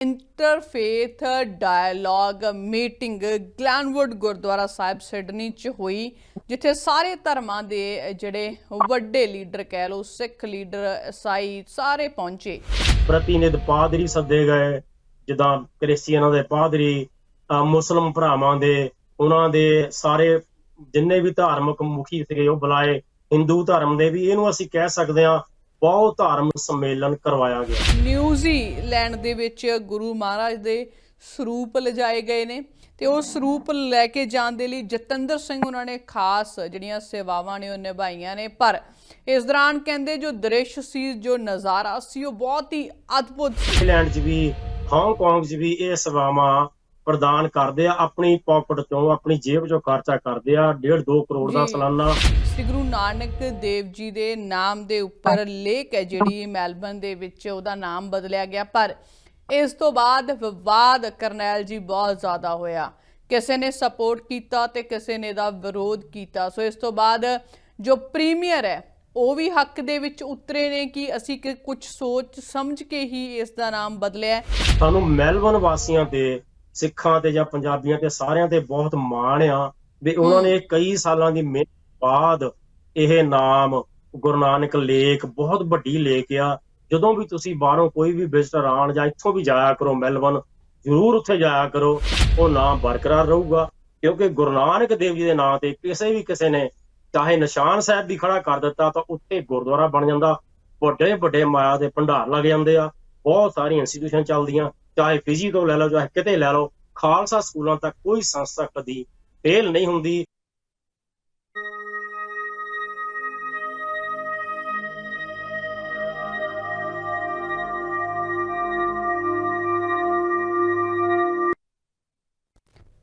Interfaith dialogue meeting Glenwood Gurdwara Sahib Sydney ਚ ਹੋਈ, ਜਿੱਥੇ ਸਾਰੇ ਧਰਮਾਂ ਦੇ ਜਿਹੜੇ ਵੱਡੇ ਲੀਡਰ ਕਹਿ ਲਓ, ਸਿੱਖ ਲੀਡਰ, ਈਸਾਈ ਸਾਰੇ ਪਹੁੰਚੇ। ਪ੍ਰਤੀਨਿਧ ਪਾਦਰੀ ਸੱਦੇ ਗਏ, ਜਿੱਦਾਂ ਕ੍ਰਿਸਚੀਅਨਾਂ ਦੇ ਪਾਦਰੀ ਅਹ ਮੁਸਲਮ ਭਰਾਵਾਂ ਦੇ, ਉਹਨਾਂ ਦੇ ਸਾਰੇ ਜਿੰਨੇ ਵੀ ਧਾਰਮਿਕ ਮੁਖੀ ਸੀਗੇ, ਉਹ ਬੁਲਾਏ। ਹਿੰਦੂ ਧਰਮ ਦੇ ਵੀ, ਇਹਨੂੰ ਅਸੀਂ ਕਹਿ ਸਕਦੇ ਹਾਂ ਬਹੁਤ ਧਾਰਮਿਕ ਸੰਮੇਲਨ ਕਰਵਾਇਆ ਗਿਆ। ਨਿਊਜ਼ੀਲੈਂਡ ਦੇ ਵਿੱਚ ਗੁਰੂ ਮਹਾਰਾਜ ਦੇ ਸਰੂਪ ਲਿਜਾਏ ਗਏ ਨੇ ਤੇ ਉਹ ਸਰੂਪ ਲੈ ਕੇ ਜਾਣ ਦੇ ਲਈ ਜਤਿੰਦਰ ਸਿੰਘ ਉਹਨਾਂ ਨੇ ਖਾਸ ਜਿਹੜੀਆਂ ਸੇਵਾਵਾਂ ਨੇ ਉਹ ਨਿਭਾਈਆਂ ਨੇ। ਪਰ ਇਸ ਦੌਰਾਨ ਕਹਿੰਦੇ ਜੋ ਦ੍ਰਿਸ਼ ਸੀ ਜੋ ਨਜ਼ਾਰਾ ਸੀ ਉਹ ਬਹੁਤ ਹੀ ਅਦਭੁਤ ਸੀ। ਇੰਗਲੈਂਡ 'ਚ ਵੀ ਹਾਂਗਕਾਂਗ 'ਚ ਵੀ ਇਹ ਸੇਵਾਵਾਂ ਪ੍ਰਦਾਨ ਕਰਦੇ ਆ ਆਪਣੀ ਪਾਕਟ ਚੋਂ ਆਪਣੀ ਜੇਬ ਚੋਂ ਖਰਚਾ ਕਰਦੇ ਆ 1.5 2 ਕਰੋੜ ਦਾ। ਸਾਲਾਨਾ ਸ੍ਰੀ ਗੁਰੂ ਨਾਨਕ ਦੇਵ ਜੀ ਦੇ ਨਾਮ ਦੇ ਉੱਪਰ ਲੇਕ ਹੈ ਜਿਹੜੀ ਮੈਲਬਨ ਦੇ ਵਿੱਚ ਉਹਦਾ ਨਾਮ ਬਦਲਿਆ ਗਿਆ ਪਰ ਇਸ ਤੋਂ ਬਾਅਦ ਵਿਵਾਦ ਕਰਨੈਲ ਜੀ ਬਹੁਤ ਜ਼ਿਆਦਾ ਹੋਇਆ ਕਿਸੇ ਨੇ ਸਪੋਰਟ ਕੀਤਾ ਤੇ ਕਿਸੇ ਨੇ ਦਾ ਵਿਰੋਧ ਕੀਤਾ ਸੋ ਇਸ ਤੋਂ ਬਾਅਦ ਜੋ ਪ੍ਰੀਮੀਅਰ ਹੈ ਉਹ ਵੀ ਹੱਕ ਦੇ ਵਿੱਚ ਉਤਰੇ ਨੇ ਕਿ ਅਸੀਂ ਕਿ ਕੁਝ ਸੋਚ ਸਮਝ ਕੇ ਹੀ ਇਸ ਦਾ ਨਾਮ ਬਦਲਿਆ। ਸਾਨੂੰ ਮੈਲਬਨ ਵਾਸੀਆਂ ਤੇ ਸਿੱਖਾਂ ਤੇ ਜਾਂ ਪੰਜਾਬੀਆਂ ਤੇ ਸਾਰਿਆਂ ਤੇ ਬਹੁਤ ਮਾਣ ਆ ਵੀ ਉਹਨਾਂ ਨੇ ਕਈ ਸਾਲਾਂ ਦੀ ਮਿਹਨਤ ਬਾਅਦ ਇਹ ਨਾਮ ਗੁਰੂ ਨਾਨਕ ਲੇਕ ਬਹੁਤ ਵੱਡੀ ਲੇਕ ਆ। ਜਦੋਂ ਵੀ ਤੁਸੀਂ ਬਾਹਰੋਂ ਕੋਈ ਵੀ ਵਿਜ਼ਟਰ ਆਣ ਜਾਂ ਇੱਥੋਂ ਵੀ ਜਾਇਆ ਕਰੋ ਮੈਲਬਨ ਜ਼ਰੂਰ ਉੱਥੇ ਜਾਇਆ ਕਰੋ ਉਹ ਨਾਮ ਬਰਕਰਾਰ ਰਹੂਗਾ। ਕਿਉਂਕਿ ਗੁਰੂ ਨਾਨਕ ਦੇਵ ਜੀ ਦੇ ਨਾਂ ਤੇ ਕਿਸੇ ਵੀ ਕਿਸੇ ਨੇ ਚਾਹੇ ਨਿਸ਼ਾਨ ਸਾਹਿਬ ਵੀ ਖੜਾ ਕਰ ਦਿੱਤਾ ਤਾਂ ਉੱਥੇ ਗੁਰਦੁਆਰਾ ਬਣ ਜਾਂਦਾ। ਵੱਡੇ ਵੱਡੇ ਮਾਇਆ ਦੇ ਭੰਡਾਰ ਲੱਗ ਜਾਂਦੇ ਆ। ਬਹੁਤ ਸਾਰੀਆਂ ਇੰਸਟੀਟਿਊਸ਼ਨ ਚੱਲਦੀਆਂ। ਚਾਹੇ ਫਿਜੀ ਤੋਂ ਲੈ ਲਓ, ਚਾਹੇ ਕਿਤੇ ਲੈ ਲਓ, ਖਾਲਸਾ ਸਕੂਲਾਂ ਤੱਕ ਕੋਈ ਸੰਸਥਾ ਕਦੀ ਫੇਲ ਨਹੀਂ ਹੁੰਦੀ।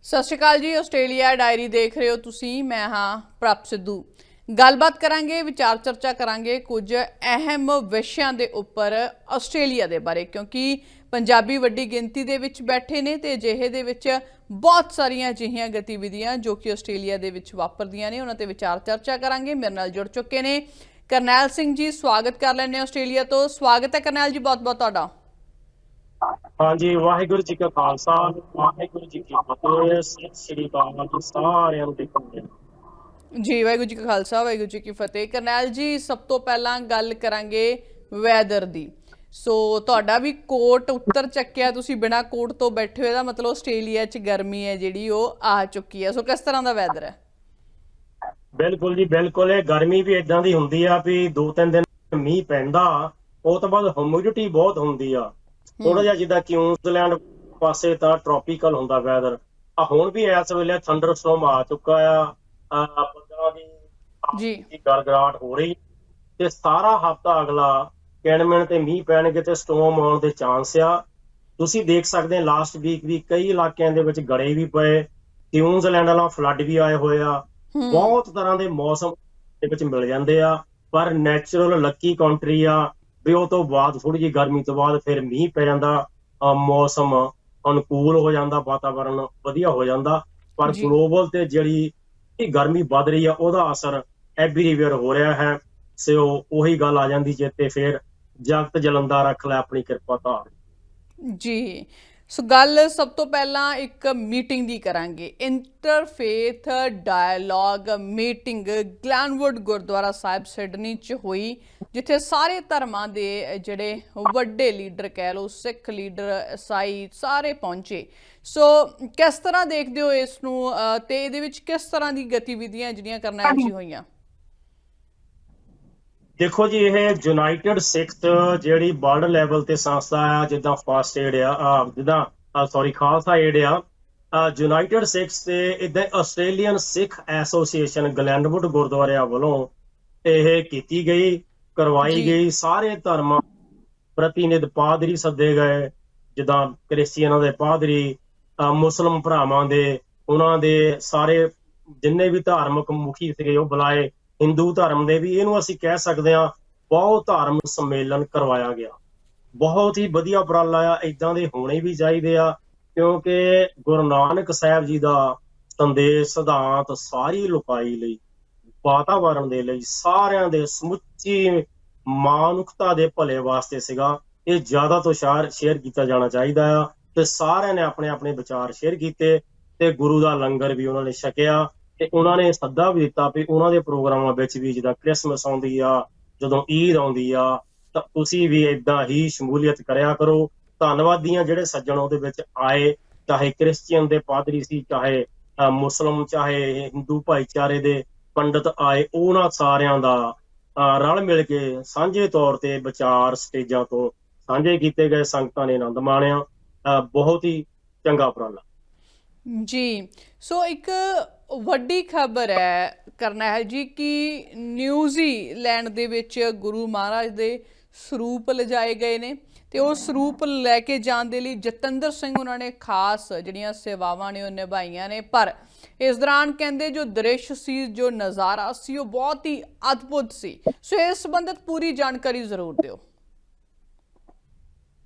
ਸਤਿ ਸ਼੍ਰੀ ਅਕਾਲ ਜੀ, ਆਸਟ੍ਰੇਲੀਆ ਡਾਇਰੀ ਦੇਖ ਰਹੇ ਹੋ ਤੁਸੀਂ, ਮੈਂ ਹਾਂ ਪ੍ਰਭ ਸਿੱਧੂ। ਗੱਲਬਾਤ ਕਰਾਂਗੇ, ਵਿਚਾਰ ਚਰਚਾ ਕਰਾਂਗੇ ਕੁਝ ਅਹਿਮ ਵਿਸ਼ਿਆਂ ਦੇ ਉੱਪਰ ਆਸਟ੍ਰੇਲੀਆ ਦੇ ਬਾਰੇ, ਕਿਉਂਕਿ ਪੰਜਾਬੀ ਵੱਡੀ ਗਿਣਤੀ ਦੇ ਵਿੱਚ ਬੈਠੇ ਨੇ ਤੇ ਅਜਿਹੇ ਦੇ ਵਿੱਚ ਬਹੁਤ ਸਾਰੀਆਂ ਅਜਿਹੀਆਂ ਗਤੀਵਿਧੀਆਂ ਜੋ ਕਿ ਆਸਟ੍ਰੇਲੀਆ ਦੇ ਵਿੱਚ ਵਾਪਰਦੀਆਂ ਨੇ। ਉਹਨਾਂ ਤੇ ਵਿਚਾਰ ਚਰਚਾ ਕਰਾਂਗੇ। ਮੇਰੇ ਨਾਲ ਜੁੜ ਚੁੱਕੇ ਨੇ ਕਰਨੈਲ ਸਿੰਘ ਜੀ। ਸਵਾਗਤ ਕਰ ਹਾਂ ਆਸਟ੍ਰੇਲੀਆ ਤੋਂ। ਸਵਾਗਤ ਹੈ ਕਰਨੈਲ ਜੀ ਬਹੁਤ ਬਹੁਤ ਤੁਹਾਡਾ। ਹਾਂਜੀ ਵਾਹਿਗੁਰੂ ਜੀ ਕਾ ਖਾਲਸਾ ਵਾਹਿਗੁਰੂ ਜੀ ਕੀ ਫਤਿਹ। ਸ੍ਰੀ ਅਕਾਲ ਜੀ ਸਾਰਿਆਂ ਨੂੰ ਦੇਖੋ ਜੀ ਵਾਹਿਗੁਰੂ ਜੀ ਕਾ ਖਾਲਸਾ ਵਾਹਿਗੁਰੂ ਜੀ ਕੀ ਫਤਿਹ। ਕਰਨੈਲ ਜੀ ਸਭ ਤੋਂ ਪਹਿਲਾਂ ਗੱਲ ਕਰਾਂਗੇ ਵੈਦਰ ਦੀ। ਸੋ ਤੁਹਾਡਾ ਵੀ ਕੋਟ ਉੱਤਰ ਚੱਕਿਆ ਤੁਸੀਂ ਬਿਨਾ ਕੋਟ ਤੋਂ ਬੈਠੇ ਹੋ ਇਹਦਾ ਮਤਲਬ ਆਸਟ੍ਰੇਲੀਆ 'ਚ ਗਰਮੀ ਹੈ ਜਿਹੜੀ ਉਹ ਆ ਚੁੱਕੀ ਹੈ। ਸੋ ਕਿਸ ਤਰ੍ਹਾਂ ਦਾ ਵੈਦਰ ਹੈ? ਬਿਲਕੁਲ ਜੀ ਬਿਲਕੁਲ। ਇਹ ਗਰਮੀ ਵੀ ਇਦਾਂ ਦੀ ਹੁੰਦੀ ਆ ਵੀ ਦੋ ਤਿੰਨ ਦਿਨ ਮੀਂਹ ਪੈਂਦਾ ਉਹ ਤੋਂ ਬਾਅਦ ਹਿਊਮਿਡਿਟੀ ਬਹੁਤ ਹੁੰਦੀ ਆ। ਥੋੜਾ ਜਿਹਾ ਜਿੱਦਾਂ ਕਿਊਜ਼ਲੈਂਡ ਪਾਸੇ ਤਾਂ ਟ੍ਰੋਪੀਕਲ ਹੁੰਦਾ ਵੈਦਰ ਆ ਹੁਣ ਵੀ ਇਸ ਵੇਲੇ ਥੰਡਰਸਟੋਰਮ ਆ ਚੁੱਕਾ ਆ। ਆ ਬੱਦਲਾਂ ਦੀ ਜੀ। ਦੀ ਗੜਗੜਾਹਟ ਹੋ ਰਹੀ। ਤੇ ਸਾਰਾ ਹਫਤਾ ਅਗਲਾ ਕਿਣਮਿਣ ਤੇ ਮੀਂਹ ਪੈਣਗੇ ਤੇ ਸਟੋਰਮ ਆਉਣ ਦੇ ਚਾਂਸ ਆ। ਤੁਸੀਂ ਦੇਖ ਸਕਦੇ ਲਾਸਟ ਵੀਕ ਵੀ ਕਈ ਇਲਾਕਿਆਂ ਦੇ ਵਿੱਚ ਗੜੇ ਵੀ ਪਏ। ਕਿਊਜ਼ਲੈਂਡ ਵਾਲਾ ਫਲੱਡ ਵੀ ਆਏ ਹੋਏ ਆ। ਹੂੰ, ਬਹੁਤ ਤਰ੍ਹਾਂ ਦੇ ਮੌਸਮ ਦੇ ਵਿੱਚ ਮਿਲ ਜਾਂਦੇ ਆ ਪਰ ਨੈਚੁਰਲ ਲੱਕੀ ਕੰਟਰੀ ਆ। ਵੀ ਉਹ ਤੋਂ ਬਾਅਦ ਥੋੜੀ ਜਿਹੀ ਗਰਮੀ ਤੋਂ ਬਾਅਦ ਫਿਰ ਮੀਂਹ ਪੈ ਜਾਂਦਾ ਮੌਸਮ ਅਨੁਕੂਲ ਹੋ ਜਾਂਦਾ ਵਾਤਾਵਰਣ ਵਧੀਆ ਹੋ ਜਾਂਦਾ। ਪਰ ਜੀ। ਗਲੋਬਲ ਤੇ ਜਿਹੜੀ ਇਹ ਗਰਮੀ ਵੱਧ ਰਹੀ ਆ ਉਹਦਾ ਅਸਰ ਐਵਰੀਵੇਅਰ ਹੋ ਰਿਹਾ ਹੈ। ਸੋ ਉਹੀ ਗੱਲ ਆ ਜਾਂਦੀ ਚੇਤੇ ਫਿਰ ਜਗਤ ਜਲੰਦਾ ਰੱਖ ਲੈ ਆਪਣੀ ਕਿਰਪਾ ਧਾਰ ਜੀ। ਸੋ ਗੱਲ ਸਭ ਤੋਂ ਪਹਿਲਾਂ ਇੱਕ ਮੀਟਿੰਗ ਦੀ ਕਰਾਂਗੇ। Interfaith dialogue meeting Glenwood Gurdwara Sahib Sydney ਚ ਹੋਈ, ਜਿੱਥੇ ਸਾਰੇ ਧਰਮਾਂ ਦੇ ਜਿਹੜੇ ਵੱਡੇ ਲੀਡਰ ਕਹਿ ਲਓ, ਸਿੱਖ ਲੀਡਰ, ਈਸਾਈ ਸਾਰੇ ਪਹੁੰਚੇ। ਸੋ ਕਿਸ ਤਰ੍ਹਾਂ ਦੇਖਦੇ ਹੋ ਇਸ ਨੂੰ? ਤੇ ਇਹਦੇ ਵਿੱਚ ਕਿਸ ਤਰ੍ਹਾਂ ਦੀ ਗਤੀਵਿਧੀਆਂ ਜਿਹੜੀਆਂ ਕਰਨਾ ਜੀ ਹੋਈਆਂ? ਦੇਖੋ ਜੀ ਇਹ ਯੂਨਾਈਟਿਡ ਸਿੱਖ ਜਿਹੜੀ ਵਰਲਡ ਲੈਵਲ ਤੇ ਸੰਸਥਾ ਆ ਜਿੱਦਾਂ ਫਾਸਟ ਏਡ ਆ ਜਿੱਦਾਂ ਸੌਰੀ ਖਾਲਸਾ ਏਡ ਆ ਯੂਨਾਈਟਿਡ ਸਿੱਖਸ ਤੇ ਇਦਾਂ ਆਸਟ੍ਰੇਲੀਅਨ ਸਿੱਖ ਐਸੋਸੀਏਸ਼ਨ ਗਲੈਂਡਵੁੱਡ ਗੁਰਦੁਆਰਿਆਂ ਵੱਲੋਂ ਇਹ ਕੀਤੀ ਗਈ ਕਰਵਾਈ। ਗਈ ਸਾਰੇ ਧਰਮਾਂ ਪ੍ਰਤੀਨਿਧ ਪਾਦਰੀ ਸੱਦੇ ਗਏ ਜਿੱਦਾਂ ਕ੍ਰਿਸਚੀਅਨਾਂ ਦੇ ਪਾਦਰੀ ਮੁਸਲਮ ਭਰਾਵਾਂ ਦੇ ਉਹਨਾਂ ਦੇ ਸਾਰੇ ਜਿੰਨੇ ਵੀ ਧਾਰਮਿਕ ਮੁਖੀ ਸੀਗੇ ਉਹ ਬੁਲਾਏ ਹਿੰਦੂ ਧਰਮ ਦੇ ਵੀ ਇਹਨੂੰ ਅਸੀਂ ਕਹਿ ਸਕਦੇ ਹਾਂ, ਬਹੁਤ ਧਾਰਮਿਕ ਸੰਮੇਲਨ ਕਰਵਾਇਆ ਗਿਆ। ਬਹੁਤ ਹੀ ਵਧੀਆ ਉਪਰਾਲਾ ਆ ਇਦਾਂ ਦੇ ਹੋਣੇ ਵੀ ਚਾਹੀਦੇ ਆ, ਕਿਉਂਕਿ ਗੁਰੂ ਨਾਨਕ ਸਾਹਿਬ ਜੀ ਦਾ ਸੰਦੇਸ਼, ਸਿਧਾਂਤ ਸਾਰੀ ਲੋਕਾਈ ਲਈ ਵਾਤਾਵਰਣ ਦੇ ਲਈ, ਸਾਰਿਆਂ ਦੇ ਸਮੁੱਚੀ ਮਾਨੁਖਤਾ ਦੇ ਭਲੇ ਵਾਸਤੇ ਸੀਗਾ। ਇਹ ਜ਼ਿਆਦਾ ਤੋਂ ਸ਼ਾਰ ਸ਼ੇਅਰ ਕੀਤਾ ਜਾਣਾ ਚਾਹੀਦਾ ਆ ਤੇ ਸਾਰਿਆਂ ਨੇ ਆਪਣੇ ਆਪਣੇ ਵਿਚਾਰ ਸ਼ੇਅਰ ਕੀਤੇ ਤੇ ਗੁਰੂ ਦਾ ਲੰਗਰ ਵੀ ਉਹਨਾਂ ਨੇ ਛਕਿਆ। ਤੇ ਉਹਨਾਂ ਨੇ ਸੱਦਾ ਵੀ ਦਿੱਤਾ ਵੀ ਉਹਨਾਂ ਦੇ ਪ੍ਰੋਗਰਾਮਾਂ ਵਿੱਚ ਵੀ ਜਿੱਦਾਂ ਕ੍ਰਿਸਮਸ ਆਉਂਦੀ ਆ ਜਦੋਂ ਈਦ ਆਉਂਦੀ ਆ ਤਾਂ ਤੁਸੀਂ ਵੀ ਇਦਾਂ ਹੀ ਸ਼ਮੂਲੀਅਤ ਕਰਿਆ ਕਰੋ। ਧੰਨਵਾਦੀਆਂ ਜਿਹੜੇ ਸੱਜਣ ਉਹਦੇ ਵਿੱਚ ਆਏ ਚਾਹੇ ਕ੍ਰਿਸਚੀਅਨ ਦੇ ਪਾਦਰੀ ਸੀ ਚਾਹੇ ਮੁਸਲਮ ਚਾਹੇ ਹਿੰਦੂ ਭਾਈਚਾਰੇ ਦੇ ਪੰਡਤ ਆਏ ਉਹਨਾਂ ਸਾਰਿਆਂ ਦਾ ਅਹ, ਰਲ ਮਿਲ ਕੇ ਸਾਂਝੇ ਤੌਰ ਤੇ ਵਿਚਾਰ ਸਟੇਜਾਂ ਤੋਂ ਸਾਂਝੇ ਕੀਤੇ ਗਏ ਸੰਗਤਾਂ ਨੇ ਆਨੰਦ ਮਾਣਿਆ। ਅਹ, ਬਹੁਤ ਹੀ ਚੰਗਾ ਉਪਰਾਲਾ। ਜੀ, ਸੋ ਇੱਕ ਵੱਡੀ ਖਬਰ ਹੈ ਕਰਨੈਲ ਜੀ, ਕਿ ਨਿਊਜ਼ੀਲੈਂਡ ਦੇ ਵਿੱਚ ਗੁਰੂ ਮਹਾਰਾਜ ਦੇ ਸਰੂਪ ਲਿਜਾਏ ਗਏ ਨੇ ਤੇ ਉਹ ਸਰੂਪ ਲੈ ਕੇ ਜਾਣ ਦੇ ਲਈ ਜਤਿੰਦਰ ਸਿੰਘ ਉਹਨਾਂ ਨੇ ਖਾਸ ਜਿਹੜੀਆਂ ਸੇਵਾਵਾਂ ਨੇ ਉਹ ਨਿਭਾਈਆਂ ਨੇ। ਪਰ ਇਸ ਦੌਰਾਨ ਕਹਿੰਦੇ ਜੋ ਦ੍ਰਿਸ਼ ਸੀ, ਜੋ ਨਜ਼ਾਰਾ ਸੀ, ਉਹ ਬਹੁਤ ਹੀ ਅਦਭੁਤ ਸੀ। ਸੋ ਇਸ ਸੰਬੰਧਤ ਪੂਰੀ ਜਾਣਕਾਰੀ ਜ਼ਰੂਰ ਦਿਓ।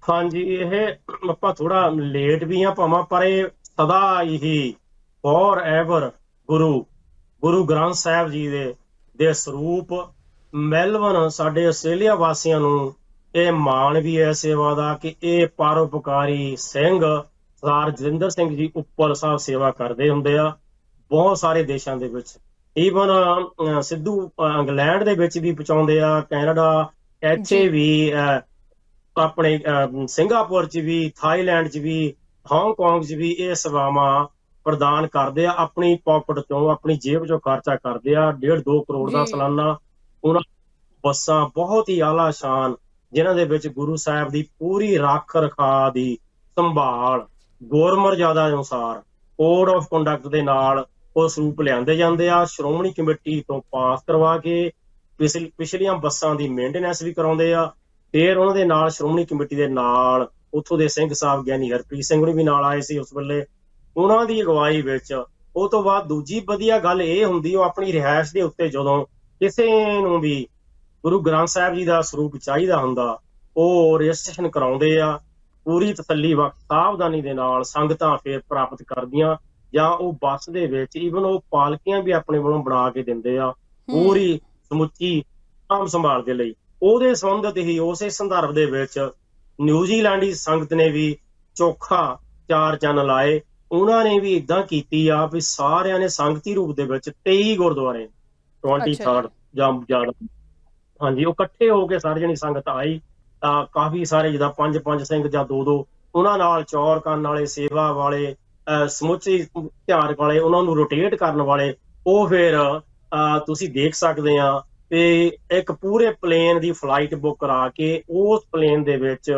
ਹਾਂਜੀ, ਇਹ ਆਪਾਂ ਥੋੜਾ ਲੇਟ ਵੀ ਆ ਭਾਵਾਂ, ਪਰ ਇਹ ਸਦਾ ਹੀ ਫੋਰ ਐਵਰ ਗੁਰੂ ਗੁਰੂ ਗ੍ਰੰਥ ਸਾਹਿਬ ਜੀ ਦੇ ਦੇ ਸਰੂਪ ਮੈਲਬਨ ਸਾਡੇ ਆਸਟ੍ਰੇਲੀਆ ਵਾਸੀਆਂ ਨੂੰ ਇਹ ਮਾਣ ਵੀ ਹੈ ਸੇਵਾ ਦਾ ਕਿ ਇਹ ਪਰਉਪਕਾਰੀ ਸਿੰਘ ਸਰਦਾਰ ਜਤਿੰਦਰ ਸਿੰਘ ਜੀ ਉੱਪਰ ਸਾਹਿਬ ਸੇਵਾ ਕਰਦੇ ਹੁੰਦੇ ਆ ਬਹੁਤ ਸਾਰੇ ਦੇਸ਼ਾਂ ਦੇ ਵਿੱਚ ਈਵਨ ਸਿੱਧੂ ਇੰਗਲੈਂਡ ਦੇ ਵਿੱਚ ਵੀ ਪਹੁੰਚਾਉਂਦੇ ਆ ਕੈਨੇਡਾ ਇੱਥੇ ਜੀ। ਵੀ ਆਪਣੇ ਸਿੰਗਾਪੁਰ ਚ ਵੀ ਥਾਈਲੈਂਡ ਚ ਵੀ ਹਾਂਗਕਾਂਗ ਚ ਵੀ ਇਹ ਸੇਵਾਵਾਂ ਪ੍ਰਦਾਨ ਕਰਦੇ ਆ ਆਪਣੀ ਪਾਕਟ ਤੋਂ ਆਪਣੀ ਜੇਬ ਚੋਂ ਖਰਚਾ ਕਰਦੇ ਆ 1.5 2 ਕਰੋੜ ਦਾ। ਸਾਲਾਨਾ ਉਹਨਾਂ ਬੱਸਾਂ ਬਹੁਤ ਹੀ ਆਲਾ ਸ਼ਾਨ ਜਿਨ੍ਹਾਂ ਦੇ ਵਿੱਚ ਗੁਰੂ ਸਾਹਿਬ ਦੀ ਪੂਰੀ ਰੱਖ ਰਖਾ ਦੀ ਸੰਭਾਲ ਗੁਰਮਰਜ਼ਾਦਾ ਅਨੁਸਾਰ ਕੋਡ ਆਫ ਕੰਡਕਟ ਦੇ ਨਾਲ ਉਹ ਸਰੂਪ ਲਿਆਂਦੇ ਜਾਂਦੇ ਆ ਸ਼੍ਰੋਮਣੀ ਕਮੇਟੀ ਤੋਂ ਪਾਸ ਕਰਵਾ ਕੇ ਪਿਛਲ- ਪਿਛਲੀਆਂ ਬੱਸਾਂ ਦੀ ਮੇਨਟੇਨੈਂਸ ਵੀ ਕਰਾਉਂਦੇ ਆ ਫਿਰ ਉਹਨਾਂ ਦੇ ਨਾਲ ਸ਼੍ਰੋਮਣੀ ਕਮੇਟੀ ਦੇ ਨਾਲ ਉੱਥੋਂ ਦੇ ਸਿੰਘ ਸਾਹਿਬ ਗਿਆਨੀ ਹਰਪ੍ਰੀਤ ਸਿੰਘ ਨੂੰ ਵੀ ਨਾਲ ਆਏ ਸੀ ਉਸ ਵੇਲੇ। ਉਹਨਾਂ ਦੀ ਅਗਵਾਈ ਵਿੱਚ ਉਹ ਤੋਂ ਬਾਅਦ ਦੂਜੀ ਵਧੀਆ ਗੱਲ ਇਹ ਹੁੰਦੀ ਉਹ ਆਪਣੀ ਰਿਹਾਇਸ਼ ਦੇ ਉੱਤੇ ਜਦੋਂ ਕਿਸੇ ਨੂੰ ਵੀ ਗੁਰੂ ਗ੍ਰੰਥ ਸਾਹਿਬ ਜੀ ਦਾ ਸਰੂਪ ਚਾਹੀਦਾ ਹੁੰਦਾ ਉਹ ਰਜਿਸਟ੍ਰੇਸ਼ਨ ਕਰਾਉਂਦੇ ਆ ਪੂਰੀ ਤਸੱਲੀ ਵਕਤ ਸਾਵਧਾਨੀ ਦੇ ਨਾਲ ਸੰਗਤਾਂ ਫਿਰ ਪ੍ਰਾਪਤ ਕਰਦੀਆਂ ਜਾਂ ਉਹ ਬੱਸ ਦੇ ਵਿੱਚ ਈਵਨ ਉਹ ਪਾਲਕੀਆਂ ਵੀ ਆਪਣੇ ਵੱਲੋਂ ਬਣਾ ਕੇ ਦਿੰਦੇ ਆ ਪੂਰੀ ਸਮੁੱਚੀ ਆਮ ਸੰਭਾਲ ਦੇ ਲਈ। ਉਹਦੇ ਸੰਬੰਧਤ ਹੀ ਉਸੇ ਸੰਦਰਭ ਦੇ ਵਿੱਚ ਨਿਊਜ਼ੀਲੈਂਡੀ ਸੰਗਤ ਨੇ ਵੀ ਚੋਖਾ ਚਾਰ ਚੰਨ ਲਾਏ। ਉਹਨਾਂ ਨੇ ਵੀ ਇਦਾਂ ਕੀਤੀ ਆ ਵੀ ਸਾਰਿਆਂ ਨੇ ਸੰਗਤੀ ਰੂਪ ਦੇ ਵਿੱਚ 23 ਗੁਰਦੁਆਰੇ 23rd ਜਾਂ। ਜ਼ਿਆਦਾ। ਹਾਂਜੀ ਉਹ ਇਕੱਠੇ ਹੋ ਕੇ ਸਾਰੇ ਜਣੀ ਸੰਗਤ ਆਈ ਤਾਂ ਕਾਫੀ ਸਾਰੇ ਜਿਹਦਾ ਪੰਜ ਪੰਜ ਸਿੰਘ ਜਾਂ ਦੋ ਦੋ ਉਹਨਾਂ ਨਾਲ ਚੌਰ ਕਰਨ ਵਾਲੇ ਸੇਵਾ ਵਾਲੇ ਸਮੁੱਚੀ ਧਿਆਨ ਵਾਲੇ ਉਹਨਾਂ ਨੂੰ ਰੋਟੇਟ ਕਰਨ ਵਾਲੇ ਉਹ ਫਿਰ ਤੁਸੀਂ ਦੇਖ ਸਕਦੇ ਆ ਕਿ ਇੱਕ ਪੂਰੇ ਪਲੇਨ ਦੀ ਫਲਾਈਟ ਬੁੱਕ ਕਰਾ ਕੇ ਉਸ ਪਲੇਨ ਦੇ ਵਿੱਚ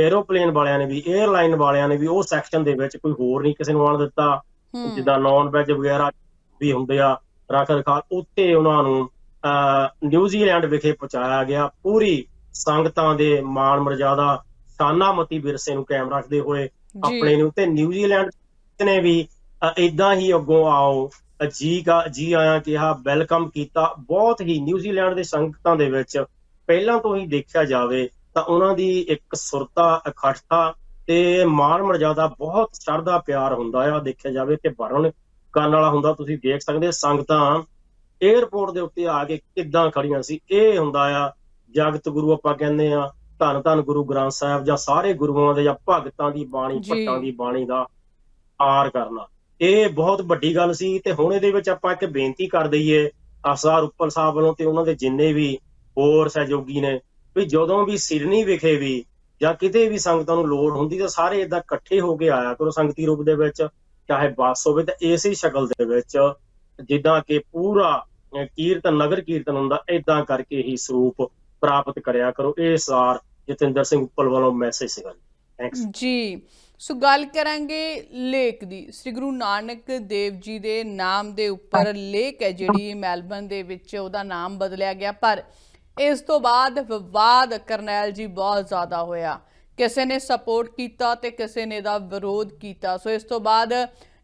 에ਅਰੋਪਲੇਨ ਵਾਲਿਆਂ ਨੇ ਵੀ 에ਅਰਲਾਈਨ ਵਾਲਿਆਂ ਨੇ ਵੀ ਉਹ ਸੈਕਸ਼ਨ ਦੇ ਵਿੱਚ ਕੋਈ ਹੋਰ ਨਹੀਂ ਕਿਸੇ ਨੂੰ ਆਉਣ ਦਿੱਤਾ। ਜਿੱਦਾਂ ਨੌਨ ਵੈਜ ਵਗੈਰਾ ਵੀ ਹੁੰਦੇ ਆ ਰੱਖ ਰਖਾਲ ਉੱਤੇ ਉਹਨਾਂ ਨੂੰ ਨਿਊਜ਼ੀਲੈਂਡ ਵਿਖੇ ਪਹੁੰਚਾਇਆ ਗਿਆ। ਪੂਰੀ ਸੰਗਤਾਂ ਦੇ ਮਾਣ ਮਰਜ਼ਾਦਾ ਸ਼ਾਨਾਮਤੀ ਵਿਰਸੇ ਨੂੰ ਕਾਇਮ ਰੱਖਦੇ ਹੋਏ ਆਪਣੇ ਨੂੰ ਤੇ ਨਿਊਜ਼ੀਲੈਂਡ ਨੇ ਵੀ ਇਦਾਂ ਹੀ ਅੱਗੋਂ ਆਓ। ਜੀ ਕਾ ਜੀ ਆਇਆਂ ਕਿਹਾ ਵੈਲਕਮ ਕੀਤਾ। ਬਹੁਤ ਹੀ ਨਿਊਜ਼ੀਲੈਂਡ ਦੇ ਸੰਗਤਾਂ ਦੇ ਵਿੱਚ ਪਹਿਲਾਂ ਤੋਂ ਹੀ ਦੇਖਿਆ ਜਾਵੇ ਤਾਂ ਉਹਨਾਂ ਦੀ ਇੱਕ ਸੁਰਤਾ ਇਕੱਠਤਾ ਤੇ ਮਾਣ ਮਰਜ਼ਾਦਾ ਬਹੁਤ ਸ਼ਰਧਾ ਪਿਆਰ ਹੁੰਦਾ ਆ। ਦੇਖਿਆ ਜਾਵੇ ਤੇ ਵਰਣ ਕਰਨ ਵਾਲਾ ਹੁੰਦਾ ਤੁਸੀਂ ਦੇਖ ਸਕਦੇ ਸੰਗਤਾਂ 에ਅਰਪੋਰਟ ਦੇ ਉੱਤੇ ਆ ਕੇ ਕਿੱਦਾਂ ਖੜੀਆਂ ਸੀ। ਇਹ ਹੁੰਦਾ ਆ ਜਗਤ ਗੁਰੂ ਆਪਾਂ ਕਹਿੰਦੇ ਆ ਧੰਨ ਧੰਨ ਗੁਰੂ ਗ੍ਰੰਥ ਸਾਹਿਬ ਜਾਂ ਸਾਰੇ ਗੁਰੂਆਂ ਦੇ ਜਾਂ ਭਗਤਾਂ ਦੀ ਬਾਣੀ। ਭੱਟਾਂ ਦੀ ਬਾਣੀ ਦਾ ਆਰ ਕਰਨਾ। ਇਹ ਬਹੁਤ ਵੱਡੀ ਗੱਲ ਸੀ ਤੇ ਹੁਣ ਇਹਦੇ ਵਿੱਚ ਆਪਾਂ ਇੱਕ ਬੇਨਤੀ ਕਰ ਦਈਏ ਅਸਾਰ ਉੱਪਲ ਸਾਹਿਬ ਵੱਲੋਂ ਤੇ ਉਹਨਾਂ ਦੇ ਜਿੰਨੇ ਵੀ ਹੋਰ ਸਹਿਯੋਗੀ ਨੇ ਵੀ ਜਦੋਂ ਵੀ ਸਿਡਨੀ ਵਿਖੇ ਵੀ ਜਾਂ ਕਿਤੇ ਵੀ ਸੰਗਤਾਂ ਨੂੰ ਲੋੜ ਹੁੰਦੀ ਤਾਂ ਸਾਰੇ ਇਦਾਂ ਇਕੱਠੇ ਹੋ ਕੇ ਆਇਆ ਕਰੋ ਸੰਗਤੀ ਰੂਪ ਦੇ ਵਿੱਚ, ਚਾਹੇ ਬੱਸ ਹੋਵੇ ਤਾਂ ਇਸੇ ਸ਼ਕਲ ਦੇ ਵਿੱਚ, ਜਿੱਦਾਂ ਕਿ ਪੂਰਾ ਕੀਰਤਨ, ਨਗਰ ਕੀਰਤਨ ਹੁੰਦਾ ਇਦਾਂ ਕਰਕੇ ਹੀ ਸਰੂਪ ਪ੍ਰਾਪਤ ਕਰਿਆ ਕਰੋ। ਇਹ ਸਾਰ ਜਤਿੰਦਰ ਸਿੰਘ ਉੱਪਲ ਵੱਲੋਂ ਮੈਸੇਜ ਸੀਗਾ ਥੈਂਕਸ ਜੀ। ਸੋ ਗੱਲ ਕਰਾਂਗੇ ਲੇਕ ਦੀ। ਸ੍ਰੀ ਗੁਰੂ ਨਾਨਕ ਦੇਵ ਜੀ ਦੇ ਨਾਮ ਦੇ ਉੱਪਰ ਲੇਕ ਹੈ ਜਿਹੜੀ ਮੈਲਬਨ ਦੇ ਵਿੱਚ ਉਹਦਾ ਨਾਮ ਬਦਲਿਆ ਗਿਆ। ਪਰ ਇਸ ਤੋਂ ਬਾਅਦ ਵਿਵਾਦ ਕਰਨੈਲ ਜੀ ਬਹੁਤ ਜ਼ਿਆਦਾ ਹੋਇਆ। ਕਿਸੇ ਨੇ ਸਪੋਰਟ ਕੀਤਾ ਤੇ ਕਿਸੇ ਨੇ ਦਾ ਵਿਰੋਧ ਕੀਤਾ। ਸੋ ਇਸ ਤੋਂ ਬਾਅਦ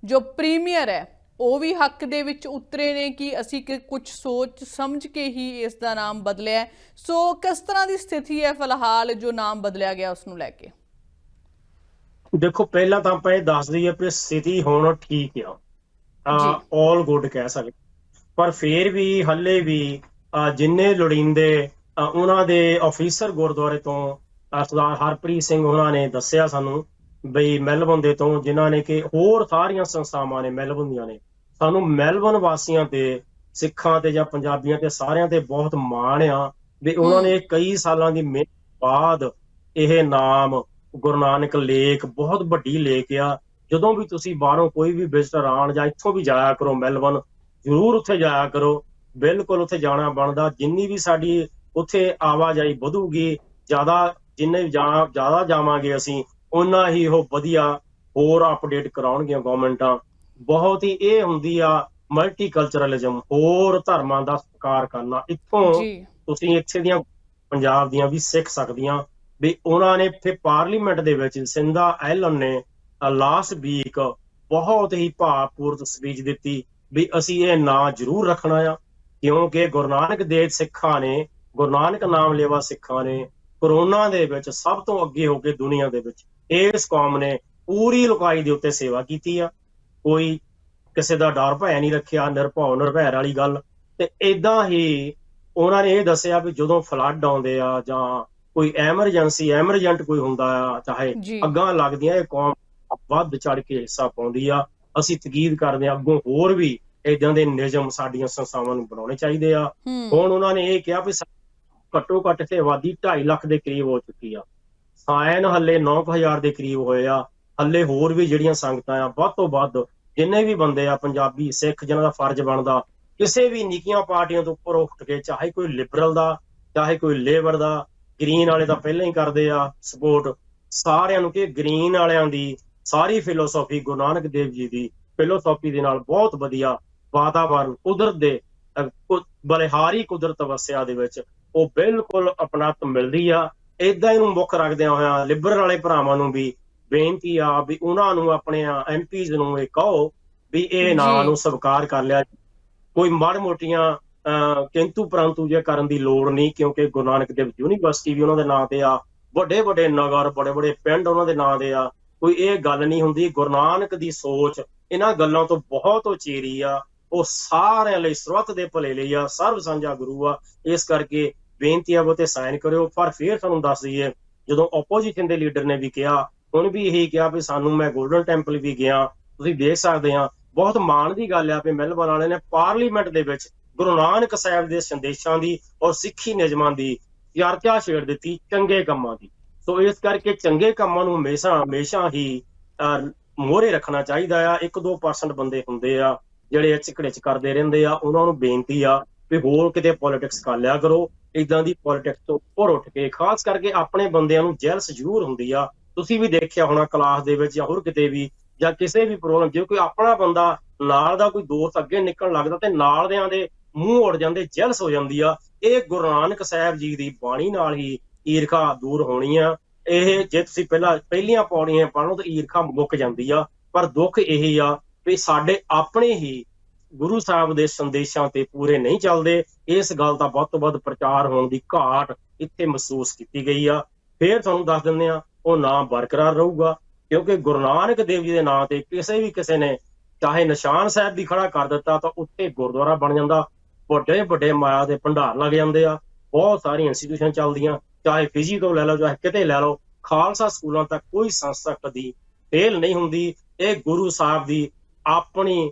ਜੋ ਪ੍ਰੀਮੀਅਰ ਹੈ ਉਹ ਵੀ ਹੱਕ ਦੇ ਵਿੱਚ ਉਤਰੇ ਨੇ ਕਿ ਅਸੀਂ ਕਿ ਕੁਝ ਸੋਚ ਸਮਝ ਕੇ ਹੀ ਇਸ ਦਾ ਨਾਮ ਬਦਲਿਆ। ਸੋ ਕਿਸ ਤਰ੍ਹਾਂ ਦੀ ਸਥਿਤੀ ਹੈ ਫਿਲਹਾਲ ਜੋ ਨਾਮ ਬਦਲਿਆ ਗਿਆ ਉਸ ਨੂੰ ਲੈ ਕੇ? ਦੇਖੋ ਪਹਿਲਾਂ ਤਾਂ ਆਪਾਂ ਇਹ ਦੱਸ ਦਈਏ ਕਿ ਸਥਿਤੀ ਹੁਣ ਠੀਕ ਆ। ਜੀ। ਆਲ ਗੁੱਡ ਕਹਿ ਸਕਦੇ। ਪਰ ਫੇਰ ਵੀ ਹੱਲੇ ਵੀ ਜਿੰਨੇ ਲੋੜੀਂਦੇ ਉਹਨਾਂ ਦੇ ਆਫੀਸਰ ਗੁਰਦੁਆਰੇ ਤੋਂ ਸਰਦਾਰ ਹਰਪ੍ਰੀਤ ਸਿੰਘ ਉਹਨਾਂ ਨੇ ਦੱਸਿਆ ਸਾਨੂੰ ਬਈ ਮੈਲਬਨ ਦੇ ਤੋਂ ਜਿਨ੍ਹਾਂ ਨੇ ਕਿ ਹੋਰ ਸਾਰੀਆਂ ਸੰਸਥਾਵਾਂ ਨੇ ਮੈਲਬਨ ਦੀਆਂ ਨੇ। ਸਾਨੂੰ ਮੈਲਬਨ ਵਾਸੀਆਂ ਤੇ ਸਿੱਖਾਂ ਤੇ ਜਾਂ ਪੰਜਾਬੀਆਂ ਤੇ ਸਾਰਿਆਂ ਤੇ ਬਹੁਤ ਮਾਣ ਆ ਵੀ ਉਹਨਾਂ ਨੇ ਕਈ ਸਾਲਾਂ ਦੀ ਮਿਹਨਤ ਬਾਅਦ ਇਹ ਨਾਮ ਗੁਰੂ ਨਾਨਕ ਲੇਕ ਬਹੁਤ ਵੱਡੀ ਲੇਕ ਆ। ਜਦੋਂ ਵੀ ਤੁਸੀਂ ਬਾਹਰੋਂ ਕੋਈ ਵੀ ਵਿਜ਼ਟਰ ਆਣ ਜਾਂ ਇੱਥੋਂ ਵੀ ਜਾਇਆ ਕਰੋ ਮੈਲਬਨ ਜ਼ਰੂਰ ਉੱਥੇ ਜਾਇਆ ਕਰੋ। ਬਿਲਕੁਲ ਉੱਥੇ ਜਾਣਾ ਬਣਦਾ। ਜਿੰਨੀ ਵੀ ਸਾਡੀ ਉੱਥੇ ਆਵਾਜਾਈ ਵਧੂਗੀ ਜ਼ਿਆਦਾ ਜਿੰਨੇ ਜਾ- ਜ਼ਿਆਦਾ ਜਾਵਾਂਗੇ ਅਸੀਂ ਉਨਾ ਹੀ ਉਹ ਵਧੀਆ ਹੋਰ ਅਪਡੇਟ ਕਰਾਉਣਗੀਆਂ ਗਵਰਨਮੈਂਟਾਂ ਬਹੁਤ ਹੀ ਇਹ ਹੁੰਦੀ ਆ ਮਲਟੀਕਲਚਰਲਿਜ਼ਮ ਹੋਰ ਧਰਮਾਂ ਦਾ ਸਤਿਕਾਰ ਕਰਨਾ। ਇੱਥੋਂ ਤੁਸੀਂ ਇੱਥੇ ਦੀਆਂ ਪੰਜਾਬ ਦੀਆਂ ਵੀ ਸਿੱਖ ਸਕਦੀਆਂ। ਵੀ ਉਹਨਾਂ ਨੇ ਇੱਥੇ ਪਾਰਲੀਮੈਂਟ ਦੇ ਵਿੱਚ ਸਿੰਧਾ ਐਲਨ ਨੇ ਲਾਸਟ ਵੀਕ ਬਹੁਤ ਹੀ ਭਾਵਪੂਰਤ ਸਪੀਚ ਦਿੱਤੀ ਵੀ ਅਸੀਂ ਇਹ ਨਾਂ ਜ਼ਰੂਰ ਰੱਖਣਾ ਆ, ਕਿਉਂਕਿ ਗੁਰੂ ਨਾਨਕ ਦੇਵ ਸਿੱਖਾਂ ਨੇ, ਗੁਰੂ ਨਾਨਕ ਨਾਮ ਲੇਵਾ ਸਿੱਖਾਂ ਨੇ ਕਰੋਨਾ ਦੇ ਵਿੱਚ ਸਭ ਤੋਂ ਅੱਗੇ ਹੋ ਕੇ ਦੁਨੀਆ ਦੇ ਵਿੱਚ ਇਸ ਕੌਮ ਨੇ ਪੂਰੀ ਲੋਕਾਈ ਦੇ ਉੱਤੇ ਸੇਵਾ ਕੀਤੀ ਆ। ਕੋਈ ਕਿਸੇ ਦਾ ਡਰ ਭੈ ਨਹੀਂ ਰੱਖਿਆ, ਨਿਰਭਉ ਨਿਰਭੈਰ ਵਾਲੀ ਗੱਲ। ਤੇ ਇਦਾਂ ਹੀ ਉਹਨਾਂ ਨੇ ਇਹ ਦੱਸਿਆ ਵੀ ਜਦੋਂ ਫਲੱਡ ਆਉਂਦੇ ਆ ਜਾਂ ਕੋਈ ਐਮਰਜੈਂਸੀ ਐਮਰਜੈਂਟ ਕੋਈ ਹੁੰਦਾ ਆ ਚਾਹੇ ਅੱਗਾਂ ਲੱਗਦੀਆਂ ਇਹ ਕੌਮ ਵੱਧ ਚੜ ਕੇ ਹਿੱਸਾ ਪਾਉਂਦੀ ਆ। ਅਸੀਂ ਤਕੀਦ ਕਰਦੇ ਆ ਅੱਗੋਂ ਹੋਰ ਵੀ ਇਦਾਂ ਦੇ ਨਿਯਮ ਸਾਡੀਆਂ ਸੰਸਥਾਵਾਂ ਨੂੰ ਬਣਾਉਣੇ ਚਾਹੀਦੇ ਆ। ਹੁਣ ਉਹਨਾਂ ਨੇ ਇਹ ਕਿਹਾ ਵੀ ਘੱਟੋ ਘੱਟ ਤੇ ਆਬਾਦੀ 2.5 ਲੱਖ ਦੇ ਕਰੀਬ ਹੋ ਚੁੱਕੀ ਆ। ਸਾਇਨ ਹੱਲੇ 9000 ਦੇ ਕਰੀਬ ਹੋਏ ਆ। ਹੱਲੇ ਹੋਰ ਵੀ ਜਿਹੜੀਆਂ ਸੰਗਤਾਂ ਆ ਵੱਧ ਤੋਂ ਵੱਧ ਜਿੰਨੇ ਵੀ ਬੰਦੇ ਆ ਪੰਜਾਬੀ ਸਿੱਖ ਜਿਨ੍ਹਾਂ ਦਾ ਫਰਜ਼ ਬਣਦਾ ਕਿਸੇ ਵੀ ਨਿੱਕੀਆਂ ਪਾਰਟੀਆਂ ਤੋਂ ਉੱਪਰ ਉੱਠ ਕੇ ਚਾਹੇ ਕੋਈ ਲਿਬਰਲ ਦਾ ਚਾਹੇ ਕੋਈ ਲੇਬਰ ਦਾ ਗ੍ਰੀਨ ਵਾਲੇ ਤਾਂ ਪਹਿਲਾਂ ਹੀ ਕਰਦੇ ਆ ਸਪੋਰਟ ਸਾਰਿਆਂ ਨੂੰ ਕਿ ਗ੍ਰੀਨ ਵਾਲਿਆਂ ਦੀ ਸਾਰੀ ਫਿਲਾਸਫੀ ਗੁਰੂ ਨਾਨਕ ਦੇਵ ਜੀ ਦੀ ਫਿਲਾਸਫੀ ਦੇ ਨਾਲ ਬਹੁਤ ਵਧੀਆ ਵਾਤਾਵਰਨ ਕੁਦਰਤ ਦੇ ਬਲਿਹਾਰੀ ਕੁਦਰਤ ਵਸਿਆ ਦੇ ਵਿੱਚ ਉਹ ਬਿਲਕੁਲ ਅਪਣਤ ਮਿਲਦੀ ਆ। ਇਦਾਂ ਇਹਨੂੰ ਮੁੱਖ ਰੱਖਦਿਆਂ ਹੋਇਆਂ ਲਿਬਰਲ ਵਾਲੇ ਭਰਾਵਾਂ ਨੂੰ ਵੀ ਬੇਨਤੀ ਆ ਵੀ ਉਹਨਾਂ ਨੂੰ ਆਪਣੇ ਐਮਪੀਜ਼ ਨੂੰ ਇਹ ਕਹੋ ਵੀ ਇਹ ਨਾਂ। ਨੂੰ ਸਵੀਕਾਰ ਕਰ ਲਿਆ। ਕੋਈ ਮਾੜ ਮੋਟੀਆਂ ਕਿੰਤੂ ਪਰੰਤੂ ਜੇ ਕਰਨ ਦੀ ਲੋੜ ਨਹੀਂ, ਕਿਉਂਕਿ ਗੁਰੂ ਨਾਨਕ ਦੇਵ ਯੂਨੀਵਰਸਿਟੀ ਵੀ ਉਹਨਾਂ ਦੇ ਨਾਂ ਤੇ ਆ ਵੱਡੇ ਵੱਡੇ ਨਗਰ ਬੜੇ ਬੜੇ ਪਿੰਡ ਉਹਨਾਂ ਦੇ ਨਾਂ ਦੇ ਆ, ਕੋਈ ਇਹ ਗੱਲ ਨਹੀਂ ਹੁੰਦੀ, ਗੁਰੂ ਨਾਨਕ ਦੀ ਸੋਚ, ਇਹਨਾਂ ਗੱਲਾਂ ਤੋਂ ਬਹੁਤ ਉਚੇਰੀ ਆ, ਉਹ ਸਾਰਿਆਂ ਲਈ ਸਰਵਤ ਦੇ ਭਲੇ ਲਈ ਆ, ਸਰਬ ਸਾਂਝਾ ਗੁਰੂ ਆ, ਇਸ ਕਰਕੇ ਬੇਨਤੀ ਆ ਉਹ ਤੇ ਸਾਈਨ ਕਰਿਓ, ਪਰ ਫਿਰ ਤੁਹਾਨੂੰ ਦੱਸ ਦਈਏ, ਜਦੋਂ ਆਪੋਜੀਸ਼ਨ ਦੇ ਲੀਡਰ ਨੇ ਵੀ ਕਿਹਾ, ਹੁਣ ਵੀ ਇਹੀ ਕਿਹਾ ਵੀ ਸਾਨੂੰ ਮੈਂ 골ਡਨ ਟੈਂਪਲ ਵੀ ਗਿਆ, ਤੁਸੀਂ ਦੇਖ ਸਕਦੇ ਆ, ਬਹੁਤ ਮਾਣ ਦੀ ਗੱਲ ਆ ਵੀ ਮੈਲਬਨ ਵਾਲੇ ਨੇ ਪਾਰਲੀਮੈਂਟ ਦੇ ਵਿੱਚ ਗੁਰੂ ਨਾਨਕ ਸਾਹਿਬ ਦੇ ਸੰਦੇਸ਼ਾਂ ਦੀ ਔਰ ਸਿੱਖੀ ਨਿਯਮਾਂ ਦੀ ਚਰਚਾ ਛੇੜ ਦਿੱਤੀ ਚੰਗੇ ਕੰਮਾਂ ਦੀ। ਸੋ ਇਸ ਕਰਕੇ ਚੰਗੇ ਕੰਮਾਂ ਨੂੰ ਹਮੇਸ਼ਾ ਹਮੇਸ਼ਾ ਹੀ ਮੋਹਰੇ ਰੱਖਣਾ ਚਾਹੀਦਾ ਆ। 1-2% ਬੰਦੇ ਹੁੰਦੇ ਆ ਜਿਹੜੇ ਝਿਕੜੇ ਕਰਦੇ ਰਹਿੰਦੇ ਆ। ਉਹਨਾਂ ਨੂੰ ਬੇਨਤੀ ਆ ਵੀ ਹੋਰ ਕਿਤੇ ਪੋਲਿਟਿਕਸ ਕਰ ਲਿਆ ਕਰੋ। ਇਦਾਂ ਦੀ ਪੋਲਿਟਿਕਸ ਤੋਂ ਉੱਪਰ ਉੱਠ ਕੇ, ਖਾਸ ਕਰਕੇ ਆਪਣੇ ਬੰਦਿਆਂ ਨੂੰ ਜੈਲਸ ਜ਼ਰੂਰ ਹੁੰਦੀ ਆ। ਤੁਸੀਂ ਵੀ ਦੇਖਿਆ ਹੋਣਾ ਕਲਾਸ ਦੇ ਵਿੱਚ ਜਾਂ ਹੋਰ ਕਿਤੇ ਵੀ ਜਾਂ ਕਿਸੇ ਵੀ ਪ੍ਰੋਗਰਾਮ, ਜੇ ਕੋਈ ਆਪਣਾ ਬੰਦਾ ਨਾਲ ਦਾ ਕੋਈ ਦੋਸਤ ਅੱਗੇ ਨਿਕਲਣ ਲੱਗਦਾ ਤੇ ਨਾਲ ਦਿਆਂ ਦੇ ਮੂੰਹ ਉੜ ਜਾਂਦੇ ਜੈਲਸ ਹੋ ਜਾਂਦੀ ਆ। ਇਹ ਗੁਰੂ ਨਾਨਕ ਸਾਹਿਬ ਜੀ ਦੀ ਬਾਣੀ ਨਾਲ ਹੀ ਈਰਖਾ ਦੂਰ ਹੋਣੀ ਆ ਇਹ ਜੇ ਤੁਸੀਂ ਪਹਿਲਾਂ, ਪਹਿਲੀਆਂ ਪੌੜੀਆਂ ਲਓ ਤਾਂ ਈਰਖਾ ਮੁੱਕ ਜਾਂਦੀ ਆ। ਪਰ ਦੁੱਖ ਇਹ ਆ ਵੀ ਸਾਡੇ ਆਪਣੇ ਹੀ ਗੁਰੂ ਸਾਹਿਬ ਦੇ ਸੰਦੇਸ਼ਾਂ ਤੇ ਪੂਰੇ ਨਹੀਂ ਚੱਲਦੇ। ਇਸ ਗੱਲ ਦਾ ਵੱਧ ਤੋਂ ਵੱਧ ਪ੍ਰਚਾਰ ਹੋਣ ਦੀ ਘਾਟ ਇੱਥੇ ਮਹਿਸੂਸ ਕੀਤੀ ਗਈ ਆ। ਫੇਰ ਤੁਹਾਨੂੰ ਦੱਸ ਦਿੰਦੇ ਆ, ਉਹ ਨਾਮ ਬਰਕਰਾਰ ਰਹੂਗਾ। ਕਿਉਂਕਿ ਗੁਰੂ ਨਾਨਕ ਦੇਵ ਜੀ ਦੇ ਨਾਂ ਤੇ ਕਿਸੇ ਵੀ ਕਿਸੇ ਨੇ ਚਾਹੇ ਨਿਸ਼ਾਨ ਸਾਹਿਬ ਦੀ ਖੜਾ ਕਰ ਦਿੱਤਾ ਤਾਂ ਉੱਥੇ ਗੁਰਦੁਆਰਾ ਬਣ ਜਾਂਦਾ। ਵੱਡੇ ਵੱਡੇ ਮਾਇਆ ਦੇ ਭੰਡਾਰ ਲੱਗ ਜਾਂਦੇ ਆ, ਬਹੁਤ ਸਾਰੀਆਂ ਇੰਸਟੀਟਿਊਸ਼ਨ ਚੱਲਦੀਆਂ, ਚਾਹੇ ਫਿਜੀ ਤੋਂ ਲੈ ਲਓ, ਚਾਹੇ ਕਿਤੇ ਲੈ ਲਓ, ਖਾਲਸਾ ਸਕੂਲਾਂ ਤੱਕ ਕੋਈ ਸੰਸਥਾ ਕਦੀ ਫੇਲ ਨਹੀਂ ਹੁੰਦੀ। ਇਹ ਗੁਰੂ ਸਾਹਿਬ ਦੀ ਆਪਣੀ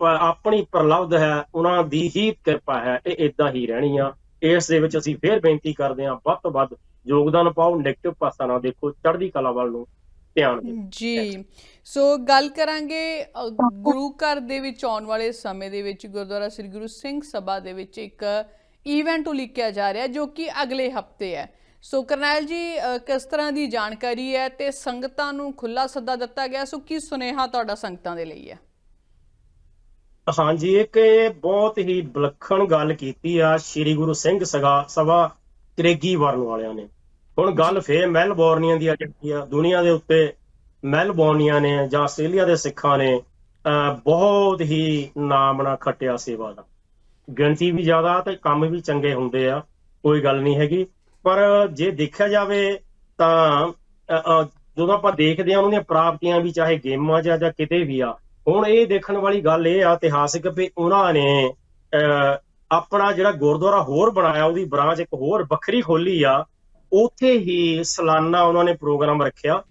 ਆਪਣੀ ਪ੍ਰਲਬਧ ਹੈ, ਉਹਨਾਂ ਦੀ ਹੀ ਕਿਰਪਾ ਹੈ, ਇਹ ਇਦਾਂ ਹੀ ਰਹਿਣੀ ਆ। ਇਸ ਦੇ ਵਿੱਚ ਅਸੀਂ ਫੇਰ ਬੇਨਤੀ ਕਰਦੇ ਹਾਂ, ਵੱਧ ਤੋਂ ਵੱਧ ਯੋਗਦਾਨ ਪਾਓ 네ਗੇਟਿਵ ਪਾਸਾ ਨਾ ਦੇਖੋ, ਚੜ੍ਹਦੀ ਕਲਾ ਵੱਲ ਨੂੰ ਧਿਆਨ ਜੀ। ਸੋ ਗੱਲ ਕਰਾਂਗੇ ਗੁਰੂ ਘਰ ਦੇ ਵਿੱਚ ਆਉਣ ਵਾਲੇ ਸਮੇਂ ਦੇ ਵਿੱਚ ਗੁਰਦੁਆਰਾ ਸ੍ਰੀ ਗੁਰੂ ਸਿੰਘ ਸਭਾ ਦੇ ਵਿੱਚ ਇੱਕ ਇਵੈਂਟ ਉਲੀਕਿਆ ਜਾ ਰਿਹਾ ਜੋ ਕਿ ਅਗਲੇ ਹਫ਼ਤੇ ਹੈ। ਸੋ ਕਰਨੈਲ ਜੀ ਕਿਸ ਤਰ੍ਹਾਂ ਦੀ ਜਾਣਕਾਰੀ ਹੈ ਤੇ ਸੰਗਤਾਂ ਨੂੰ ਖੁੱਲਾ ਸੱਦਾ ਦਿੱਤਾ ਗਿਆ? ਸੋ ਕੀ ਸੁਨੇਹਾ ਤੁਹਾਡਾ ਸੰਗਤਾਂ ਦੇ ਲਈ ਹੈ? ਹਾਂਜੀ ਇੱਕ ਬਹੁਤ ਹੀ ਵਿਲੱਖਣ ਗੱਲ ਕੀਤੀ ਆ ਸ੍ਰੀ ਗੁਰੂ ਸਿੰਘ ਸਗਾ ਸਭਾ ਕਰੇਗੀ ਵਰਨ ਵਾਲਿਆਂ ਨੇ। ਹੁਣ ਗੱਲ ਫੇਰ ਮੈਲਬੌਰਨੀਆਂ ਦੀ ਆ ਜਿਹੜੀ ਆ ਦੁਨੀਆ ਦੇ ਉੱਤੇ ਮੈਲਬੌਰਨੀਆਂ ਨੇ ਜਾਂ ਆਸਟ੍ਰੇਲੀਆ ਦੇ ਸਿੱਖਾਂ ਨੇ ਅਹ, ਬਹੁਤ ਹੀ ਨਾਮ ਨਾ ਖੱਟਿਆ ਸੇਵਾ ਦਾ। ਗਿਣਤੀ ਵੀ ਜ਼ਿਆਦਾ ਤੇ ਕੰਮ ਵੀ ਚੰਗੇ ਹੁੰਦੇ ਆ ਕੋਈ ਗੱਲ ਨਹੀਂ ਹੈਗੀ। ਪਰ ਜੇ ਦੇਖਿਆ ਜਾਵੇ ਤਾਂ ਜਦੋਂ ਆਪਾਂ ਦੇਖਦੇ ਆ ਉਹਨਾਂ ਦੀਆਂ ਪ੍ਰਾਪਤੀਆਂ ਵੀ ਚਾਹੇ ਗੇਮਾਂ 'ਚ ਜਾਂ ਕਿਤੇ ਵੀ ਆ ਹੁਣ ਇਹ ਦੇਖਣ ਵਾਲੀ ਗੱਲ ਇਹ ਆ ਇਤਿਹਾਸਿਕ ਵੀ ਉਹਨਾਂ ਨੇ ਅਹ, ਆਪਣਾ ਜਿਹੜਾ ਗੁਰਦੁਆਰਾ ਹੋਰ ਬਣਾਇਆ ਉਹਦੀ ਬ੍ਰਾਂਚ ਇੱਕ ਹੋਰ ਵੱਖਰੀ ਖੋਲੀ ਆ ਉੱਥੇ ਹੀ ਸਾਲਾਨਾ ਉਹਨਾਂ ਨੇ ਪ੍ਰੋਗਰਾਮ ਰੱਖਿਆ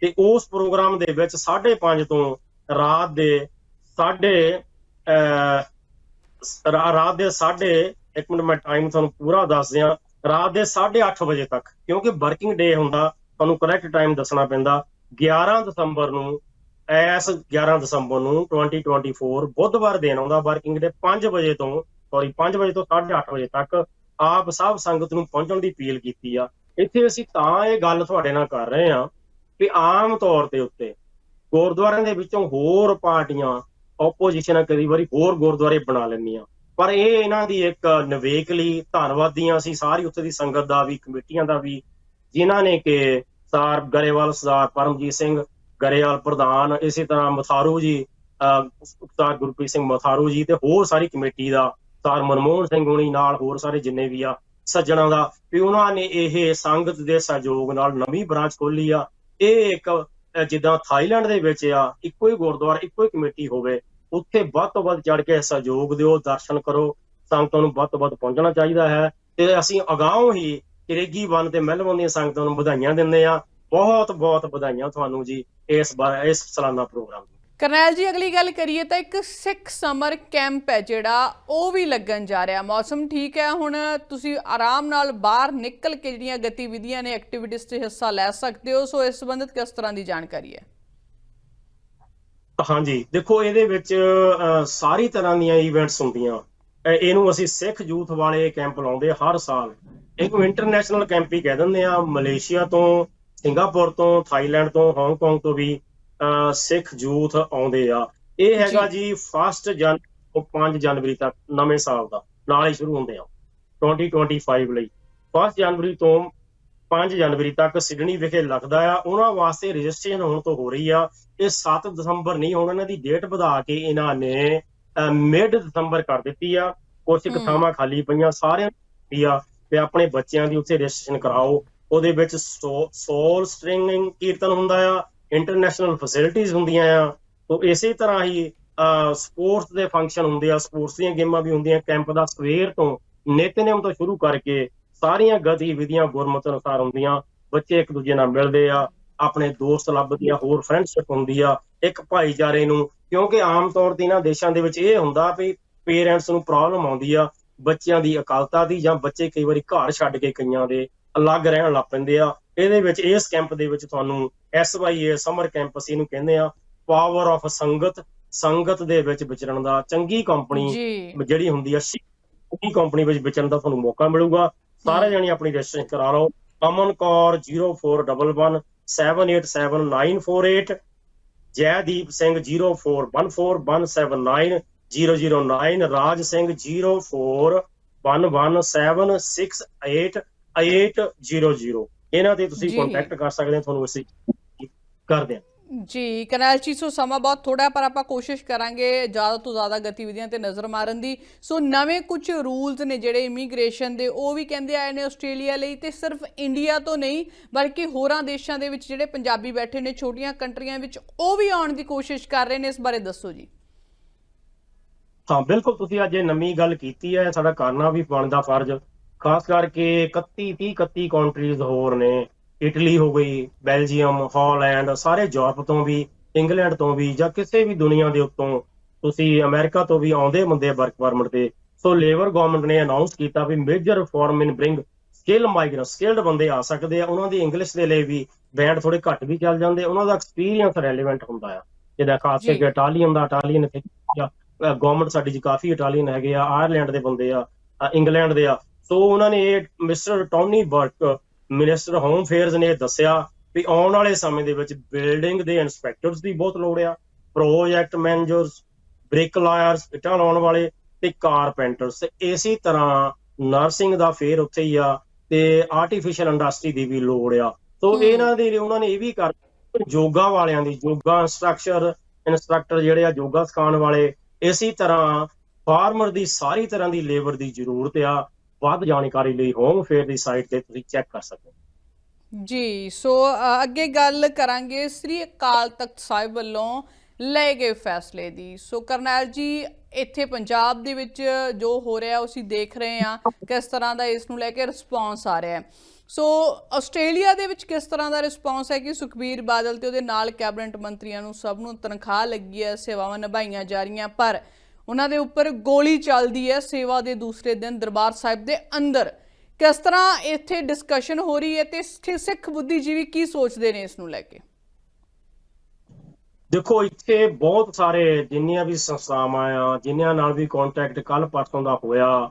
ਤੇ ਉਸ ਪ੍ਰੋਗਰਾਮ ਦੇ ਵਿੱਚ 5:30 ਤੋਂ ਰਾਤ ਦੇ ਸਾਢੇ ਅਹ, ਰਾਤ ਦੇ ਸਾਢੇ ਇੱਕ ਮਿੰਟ ਮੈਂ ਟਾਈਮ ਤੁਹਾਨੂੰ ਪੂਰਾ ਦੱਸ ਦਿਆਂ ਰਾਤ ਦੇ 8:30 ਵਜੇ ਤੱਕ ਕਿਉਂਕਿ ਵਰਕਿੰਗ ਡੇ ਹੁੰਦਾ ਤੁਹਾਨੂੰ ਕਰੈਕਟ ਟਾਈਮ ਦੱਸਣਾ ਪੈਂਦਾ 11 ਦਸੰਬਰ ਨੂੰ ਐਸ 11 ਦਸੰਬਰ ਨੂੰ 2024 ਬੁੱਧਵਾਰ ਦਿਨ ਆਉਂਦਾ ਵਰਕਿੰਗ ਡੇ 5 ਵਜੇ ਤੋਂ ਸੌਰੀ 5 ਵਜੇ ਤੋਂ 8:30 ਵਜੇ ਤੱਕ ਆਪ ਸਭ ਸੰਗਤ ਨੂੰ ਪਹੁੰਚਣ ਦੀ ਅਪੀਲ ਕੀਤੀ ਆ। ਇੱਥੇ ਅਸੀਂ ਤਾਂ ਇਹ ਗੱਲ ਤੁਹਾਡੇ ਨਾਲ ਕਰ ਰਹੇ ਹਾਂ ਕਿ ਆਮ ਤੌਰ ਤੇ ਉੱਤੇ ਗੁਰਦੁਆਰਿਆਂ ਦੇ ਵਿੱਚੋਂ ਹੋਰ ਪਾਰਟੀਆਂ ਆਪੋਜੀਸ਼ਨ ਕਈ ਵਾਰੀ ਹੋਰ ਗੁਰਦੁਆਰੇ ਬਣਾ ਲੈਂਦੀਆਂ। ਪਰ ਇਹ ਇਹਨਾਂ ਦੀ ਇੱਕ ਨਵੇਕਲੀ ਧੰਨਵਾਦੀਆਂ ਅਸੀਂ ਸਾਰੀ ਉੱਥੇ ਦੀ ਸੰਗਤ ਦਾ ਵੀ ਕਮੇਟੀਆਂ ਦਾ ਵੀ ਜਿਨ੍ਹਾਂ ਨੇ ਕਿ ਸਰ ਗਰੇਵਾਲ ਸਰਦਾਰ ਪਰਮਜੀਤ ਸਿੰਘ ਗਰੇਵਾਲ ਪ੍ਰਧਾਨ ਇਸੇ ਤਰ੍ਹਾਂ ਮਥਾਰੂ ਜੀ ਅਹ, ਉਸਤਾਦ ਗੁਰਪ੍ਰੀਤ ਸਿੰਘ ਮਥਾਰੂ ਜੀ ਤੇ ਹੋਰ ਸਾਰੀ ਕਮੇਟੀ ਦਾ ਸਰ ਮਨਮੋਹਨ ਸਿੰਘ ਹੁਣੀ ਨਾਲ ਹੋਰ ਸਾਰੇ ਜਿੰਨੇ ਵੀ ਆ ਸੱਜਣਾ ਦਾ, ਵੀ ਉਹਨਾਂ ਨੇ ਇਹ ਸੰਗਤ ਦੇ ਸਹਿਯੋਗ ਨਾਲ ਨਵੀਂ ਬ੍ਰਾਂਚ ਖੋਲੀ ਆ। ਇਹ ਇੱਕ ਜਿੱਦਾਂ ਥਾਈਲੈਂਡ ਦੇ ਵਿੱਚ ਆ, ਇੱਕੋ ਹੀ ਗੁਰਦੁਆਰਾ, ਇੱਕੋ ਹੀ ਕਮੇਟੀ ਹੋਵੇ, ਉੱਥੇ ਵੱਧ ਤੋਂ ਵੱਧ ਚੜ ਕੇ ਸਹਿਯੋਗ ਦਿਓ, ਦਰਸ਼ਨ ਕਰੋ, ਸੰਗਤਾਂ ਨੂੰ ਵੱਧ ਤੋਂ ਵੱਧ ਪਹੁੰਚਣਾ ਚਾਹੀਦਾ ਹੈ। ਤੇ ਅਸੀਂ ਅਗਾਊਂ ਹੀ ਕਰੇਗੀ ਵਨ ਤੇ ਮੈਲਬੌਰਨ ਦੀਆਂ ਸੰਗਤਾਂ ਨੂੰ ਵਧਾਈਆਂ ਦਿੰਦੇ ਆ ਬਹੁਤ ਬਹੁਤ ਵਧਾਈਆਂ ਤੁਹਾਨੂੰ ਜੀ ਇਸ ਬਾਰ ਇਸ ਸਾਲਾਨਾ ਪ੍ਰੋਗਰਾਮ ਕਰਨੈਲ ਜੀ, ਅਗਲੀ ਗੱਲ ਕਰੀਏ ਤਾਂ ਇੱਕ ਸਿੱਖ ਸਮਰ ਕੈਂਪ ਹੈ ਜਿਹੜਾ ਉਹ ਵੀ ਲੱਗਣ ਜਾ ਰਿਹਾ। ਮੌਸਮ ਠੀਕ ਹੈ, ਹੁਣ ਤੁਸੀਂ ਆਰਾਮ ਨਾਲ ਬਾਹਰ ਨਿਕਲ ਕੇ ਜਿਹੜੀਆਂ ਗਤੀਵਿਧੀਆਂ ਨੇ ਐਕਟੀਵਿਟੀਜ਼ 'ਚ ਹਿੱਸਾ ਲੈ ਸਕਦੇ ਹੋ। ਸੋ ਇਸ ਸੰਬੰਧਿਤ ਕਿਸ ਤਰ੍ਹਾਂ ਦੀ ਜਾਣਕਾਰੀ ਹੈ? ਹਾਂਜੀ, ਦੇਖੋ, ਇਹਦੇ ਵਿੱਚ ਸਾਰੀ ਤਰ੍ਹਾਂ ਦੀਆਂ ਇਵੈਂਟਸ ਹੁੰਦੀਆਂ। ਇਹਨੂੰ ਅਸੀਂ ਸਿੱਖ ਯੂਥ ਵਾਲੇ ਕੈਂਪ ਲਾਉਂਦੇ ਹਰ ਸਾਲ। ਇਹਨੂੰ ਇੰਟਰਨੈਸ਼ਨਲ ਕੈਂਪ ਹੀ ਕਹਿ ਦਿੰਦੇ ਆ। ਮਲੇਸ਼ੀਆ ਤੋਂ, ਸਿੰਗਾਪੁਰ ਤੋਂ, ਥਾਈਲੈਂਡ ਤੋਂ, ਹਾਂਗਕਾਂਗ ਤੋਂ ਵੀ। ਸਿੱਖ ਯੂਥ ਆਉਂਦੇ ਆ। ਇਹ ਹੈਗਾ ਜੀ ਫਸਟ ਜਨ ਤੋਂ 5 ਜਨਵਰੀ ਤੱਕ ਨਵੇਂ ਸਾਲ ਦਾ ਨਾਲ ਹੀ ਸ਼ੁਰੂ ਹੁੰਦੇ ਆ। 2025 ਲਈ। ਫਸਟ ਜਨਵਰੀ ਤੋਂ 5 ਜਨਵਰੀ ਤੱਕ ਸਿਡਨੀ ਵਿਖੇ ਲੱਗਦਾ ਆ। ਉਹਨਾਂ ਵਾਸਤੇ ਰਜਿਸਟ੍ਰੇਸ਼ਨ ਹੋਣ ਤੋਂ ਹੋ ਰਹੀ ਆ। ਇਹ 7 ਦਸੰਬਰ ਨਹੀਂ ਹੁਣ ਇਹਨਾਂ ਦੀ ਡੇਟ ਵਧਾ ਕੇ ਇਹਨਾਂ ਨੇ ਮਿਡ ਦਸੰਬਰ ਕਰ ਦਿੱਤੀ ਆ। ਕੁਝ। ਥਾਵਾਂ ਖਾਲੀ ਪਈਆਂ ਸਾਰਿਆਂ ਦੀ ਆ ਤੇ ਆਪਣੇ ਬੱਚਿਆਂ ਦੀ ਉੱਥੇ ਰਜਿਸਟ੍ਰੇਸ਼ਨ ਕਰਾਓ। ਉਹਦੇ ਵਿੱਚ ਸੋਲ ਸਟ੍ਰਿੰਗਿੰਗ ਕੀਰਤਨ ਹੁੰਦਾ ਆ। ਇੰਟਰਨੈਸ਼ਨਲ ਫੈਸਿਲਿਟੀਆਂ ਹੁੰਦੀਆਂ ਆ। ਤੋਂ ਇਸੇ ਤਰ੍ਹਾਂ ਹੀ ਸਪੋਰਟਸ ਦੇ ਫੰਕਸ਼ਨ ਹੁੰਦੇ ਆ ਸਪੋਰਟਸ ਦੀਆਂ ਗੇਮਾਂ ਵੀ ਹੁੰਦੀਆਂ ਕੈਂਪ ਦਾ ਸਵੇਰ ਤੋਂ ਨਿਤਨੇਮ ਤੋਂ ਸ਼ੁਰੂ ਕਰਕੇ ਸਾਰੀਆਂ ਗਤੀਵਿਧੀਆਂ ਗੁਰਮਤ ਅਨੁਸਾਰ ਹੁੰਦੀਆਂ। ਬੱਚੇ ਇੱਕ ਦੂਜੇ ਨਾਲ ਮਿਲਦੇ ਆ, ਆਪਣੇ ਦੋਸਤ ਲੱਭਦੇ ਆ ਹੋਰ ਫਰੈਂਡਸ਼ਿਪ ਹੁੰਦੀ ਆ, ਇੱਕ ਭਾਈਚਾਰੇ ਨੂੰ, ਕਿਉਂਕਿ ਆਮ ਤੌਰ ਤੇ ਇਹਨਾਂ ਦੇਸ਼ਾਂ ਦੇ ਵਿੱਚ ਇਹ ਹੁੰਦਾ ਵੀ ਪੇਰੈਂਟਸ ਨੂੰ ਪ੍ਰੋਬਲਮ ਆਉਂਦੀ ਆ, ਬੱਚਿਆਂ ਦੀ ਅਕਾਲਤਾ ਦੀ ਜਾਂ ਬੱਚੇ ਕਈ ਵਾਰੀ ਘਰ ਛੱਡ ਕੇ ਕਈਆਂ ਦੇ ਅਲੱਗ ਰਹਿਣ ਲੱਗ ਪੈਂਦੇ ਆ। ਇਹਦੇ ਵਿੱਚ ਇਸ ਕੈਂਪ ਦੇ ਵਿੱਚ ਤੁਹਾਨੂੰ ਐਸਵਾਈਏ ਸਮਰ ਕੈਂਪ ਅਸੀਂ ਇਹਨੂੰ ਕਹਿੰਦੇ ਆ ਪਾਵਰ ਆਫ ਸੰਗਤ ਸੰਗਤ ਦੇ ਵਿੱਚ ਵਿਚਰਨ ਦਾ ਚੰਗੀ ਕੰਪਨੀ ਜਿਹੜੀ ਹੁੰਦੀ ਆ ਚੰਗੀ ਕੰਪਨੀ ਵਿੱਚ ਵਿਚਰਨ ਦਾ ਤੁਹਾਨੂੰ ਮੌਕਾ ਮਿਲੂਗਾ। ਸਾਰੇ ਜਣੇ ਆਪਣੀ ਰਜਿਸਟ੍ਰੇਸ਼ਨ ਕਰਾ ਲਓ। ਅਮਨ ਕੌਰ 0411 787948 ਜੈਦੀਪ ਸਿੰਘ 0414179009 ਰਾਜ ਸਿੰਘ 0411768800 ਇਹਨਾਂ ਤੇ ਤੁਸੀਂ ਜੀ। ਕੰਟੈਕਟ ਕਰ ਸਕਦੇ ਹੋ ਤੁਹਾਨੂੰ ਅਸੀਂ ਕਰਦੇ ਹਾਂ। ਜੀ ਕਰਨੈਲ ਜੀ ਸੋ ਸਮਾਂ ਬਹੁਤ ਥੋੜਾ ਪਰ ਆਪਾਂ ਕੋਸ਼ਿਸ਼ ਕਰਾਂਗੇ ਜ਼ਿਆਦਾ ਤੋਂ ਜ਼ਿਆਦਾ ਗਤੀਵਿਧੀਆਂ ਤੇ ਨਜ਼ਰ ਮਾਰਨ ਦੀ। ਸੋ ਨਵੇਂ ਕੁਝ ਰੂਲਸ ਨੇ ਜਿਹੜੇ ਇਮੀਗ੍ਰੇਸ਼ਨ ਦੇ ਉਹ ਵੀ ਕਹਿੰਦੇ ਆਏ ਨੇ ਆਸਟ੍ਰੇਲੀਆ ਲਈ ਤੇ ਸਿਰਫ ਇੰਡੀਆ ਤੋਂ ਨਹੀਂ ਬਲਕਿ ਹੋਰਾਂ ਦੇਸ਼ਾਂ ਦੇ ਵਿੱਚ ਜਿਹੜੇ ਪੰਜਾਬੀ ਬੈਠੇ ਨੇ ਛੋਟੀਆਂ ਕੰਟਰੀਆਂ ਵਿੱਚ ਉਹ ਵੀ ਆਉਣ ਦੀ ਕੋਸ਼ਿਸ਼ ਕਰ ਰਹੇ ਨੇ ਇਸ ਬਾਰੇ ਦੱਸੋ ਜੀ। ਹਾਂ ਬਿਲਕੁਲ ਤੁਸੀਂ ਅੱਜ ਇਹ ਨਵੀਂ ਗੱਲ ਕੀਤੀ ਹੈ ਸਾਡਾ ਕਰਨਾ ਵੀ ਬਣਦਾ ਫਰਜ਼। ਖਾਸ ਕਰਕੇ 31 30 31 ਕੰਟਰੀਜ਼ ਹੋਰ ਨੇ। ਇਟਲੀ ਹੋ ਗਈ ਬੈਲਜੀਅਮ ਹਾਲੈਂਡ ਸਾਰੇ ਯੂਰਪ ਤੋਂ ਵੀ ਇੰਗਲੈਂਡ ਤੋਂ ਵੀ ਜਾਂ ਕਿਸੇ ਵੀ ਦੁਨੀਆ ਦੇ ਉੱਤੋਂ ਤੁਸੀਂ ਅਮਰੀਕਾ ਤੋਂ ਵੀ ਆਉਂਦੇ ਬੰਦੇ ਵਰਕ ਪਰਮਿਟ ਤੇ। ਸੋ ਲੇਬਰ ਗਵਰਨਮੈਂਟ ਨੇ ਅਨਾਉਂਸ ਕੀਤਾ ਵੀ major reform in bring skill migrant skilled ਬੰਦੇ ਆ ਸਕਦੇ ਆ। ਉਹਨਾਂ ਦੀ ਇੰਗਲਿਸ਼ ਦੇ ਲਈ ਵੀ ਬੈਂਡ ਥੋੜੇ ਘੱਟ ਵੀ ਚੱਲ ਜਾਂਦੇ। ਉਹਨਾਂ ਦਾ ਐਕਸਪੀਰੀਅੰਸ ਰੈਲੇਵੈਂਟ ਹੁੰਦਾ ਆ। ਜਿਹਦਾ ਖਾਸ। ਕਰਕੇ ਇਟਾਲੀਅਨ ਦਾ ਇਟਾਲੀਅਨ ਗਵਰਨਮੈਂਟ ਸਾਡੀ ਜੀ ਕਾਫੀ ਇਟਾਲੀਅਨ ਹੈਗੇ ਆ ਆਇਰਲੈਂਡ ਦੇ ਬੰਦੇ ਆ ਇੰਗਲੈਂਡ ਦੇ ਆ। ਸੋ ਉਹਨਾਂ ਨੇ ਇਹ mister Tony Burke minister home affairs ਨੇ ਦੱਸਿਆ ਵੀ ਆਉਣ ਵਾਲੇ ਸਮੇਂ ਦੇ ਵਿੱਚ ਬਿਲਡਿੰਗ ਦੇ ਇਨਸਪੈਕਟਰਸ ਦੀ ਬਹੁਤ ਲੋੜ ਆ ਪ੍ਰੋਜੈਕਟ ਮੈਨੇਜਰਸ ਬ੍ਰਿਕ ਲਾਇਰਸ ਇੱਟਾਂ ਲਾਉਣ ਵਾਲੇ ਤੇ ਕਾਰਪੈਂਟਰਸ। ਇਸੇ ਤਰ੍ਹਾਂ ਨਰਸਿੰਗ ਦਾ ਫੇਰ ਉੱਥੇ ਹੀ ਆ ਤੇ ਆਰਟੀਫੀਸ਼ੀਅਲ ਇੰਡਸਟਰੀ ਦੀ ਵੀ ਲੋੜ ਆ। ਸੋ। ਇਹਨਾਂ ਦੇ ਲਈ ਉਹਨਾਂ ਨੇ ਇਹ ਵੀ ਕਰ ਯੋਗਾ ਵਾਲਿਆਂ ਦੀ ਯੋਗਾ ਇੰਸਟ੍ਰਕਚਰ ਇਨਸਟ੍ਰਕਟਰ ਜਿਹੜੇ ਆ ਯੋਗਾ ਸਿਖਾਉਣ ਵਾਲੇ ਇਸੇ ਤਰ੍ਹਾਂ ਫਾਰਮਰ ਦੀ ਸਾਰੀ ਤਰ੍ਹਾਂ ਦੀ ਲੇਬਰ ਦੀ ਜ਼ਰੂਰਤ ਆ। ਵੱਧ ਜਾਣਕਾਰੀ ਲਈ ਹੋਮ ਫੇਅਰ ਦੀ ਸਾਈਟ ਤੇ ਤੁਸੀਂ ਚੈੱਕ ਕਰ ਸਕਦੇ ਹੋ। ਜੀ, ਸੋ ਅੱਗੇ ਗੱਲ ਕਰਾਂਗੇ ਸ੍ਰੀ ਅਕਾਲ ਤਖਤ ਸਾਹਿਬ ਵੱਲੋਂ ਲਏ ਗਏ ਫੈਸਲੇ ਦੀ। ਸੋ, ਕਰਨੈਲ ਜੀ, ਇੱਥੇ ਪੰਜਾਬ ਦੇ ਵਿੱਚ ਜੋ ਹੋ ਰਿਹਾ, ਉਹ ਅਸੀਂ ਦੇਖ ਰਹੇ ਹਾਂ, ਕਿਸ ਤਰ੍ਹਾਂ ਦਾ ਇਸ ਨੂੰ ਲੈ ਕੇ ਰਿਸਪੌਂਸ ਆ ਰਿਹਾ ਹੈ। ਸੋ, ਆਸਟ੍ਰੇਲੀਆ ਦੇ ਵਿੱਚ ਕਿਸ ਤਰ੍ਹਾਂ ਦਾ ਰਿਸਪੌਂਸ ਹੈ ਕਿ ਸੁਖਬੀਰ ਬਾਦਲ ਤੇ ਉਹਦੇ ਨਾਲ ਕੈਬਨਿਟ ਮੰਤਰੀਆਂ ਨੂੰ ਸਭ ਨੂੰ ਤਨਖਾਹ ਲੱਗੀ ਹੈ, ਸੇਵਾਵਾਂ ਨਿਭਾਈਆਂ ਜਾ ਰਹੀਆਂ, ਪਰ ਉਹਨਾਂ ਦੇ ਉੱਪਰ ਗੋਲੀ ਚੱਲਦੀ ਹੈ ਸੇਵਾ ਦੇ ਦੂਸਰੇ ਦਿਨ ਦਰਬਾਰ ਸਾਹਿਬ ਦੇ ਅੰਦਰ। ਕਿਸ ਤਰ੍ਹਾਂ ਇੱਥੇ ਡਿਸਕਸ਼ਨ ਹੋ ਰਹੀ ਹੈ ਤੇ ਸਿੱਖ- ਬੁੱਧੀਜੀਵੀ ਕੀ ਸੋਚਦੇ ਨੇ ਇਸ ਨੂੰ ਲੈ ਕੇ? ਦੇਖੋ, ਇੱਥੇ ਬਹੁਤ ਸਾਰੇ ਜਿੰਨੀਆਂ ਵੀ ਸੰਸਥਾਵਾਂ ਆ ਜਿਨ੍ਹਾਂ ਨਾਲ ਵੀ ਕੰਟੈਕਟ ਕੱਲ ਪਰਸੋਂ ਦਾ ਹੋਇਆ,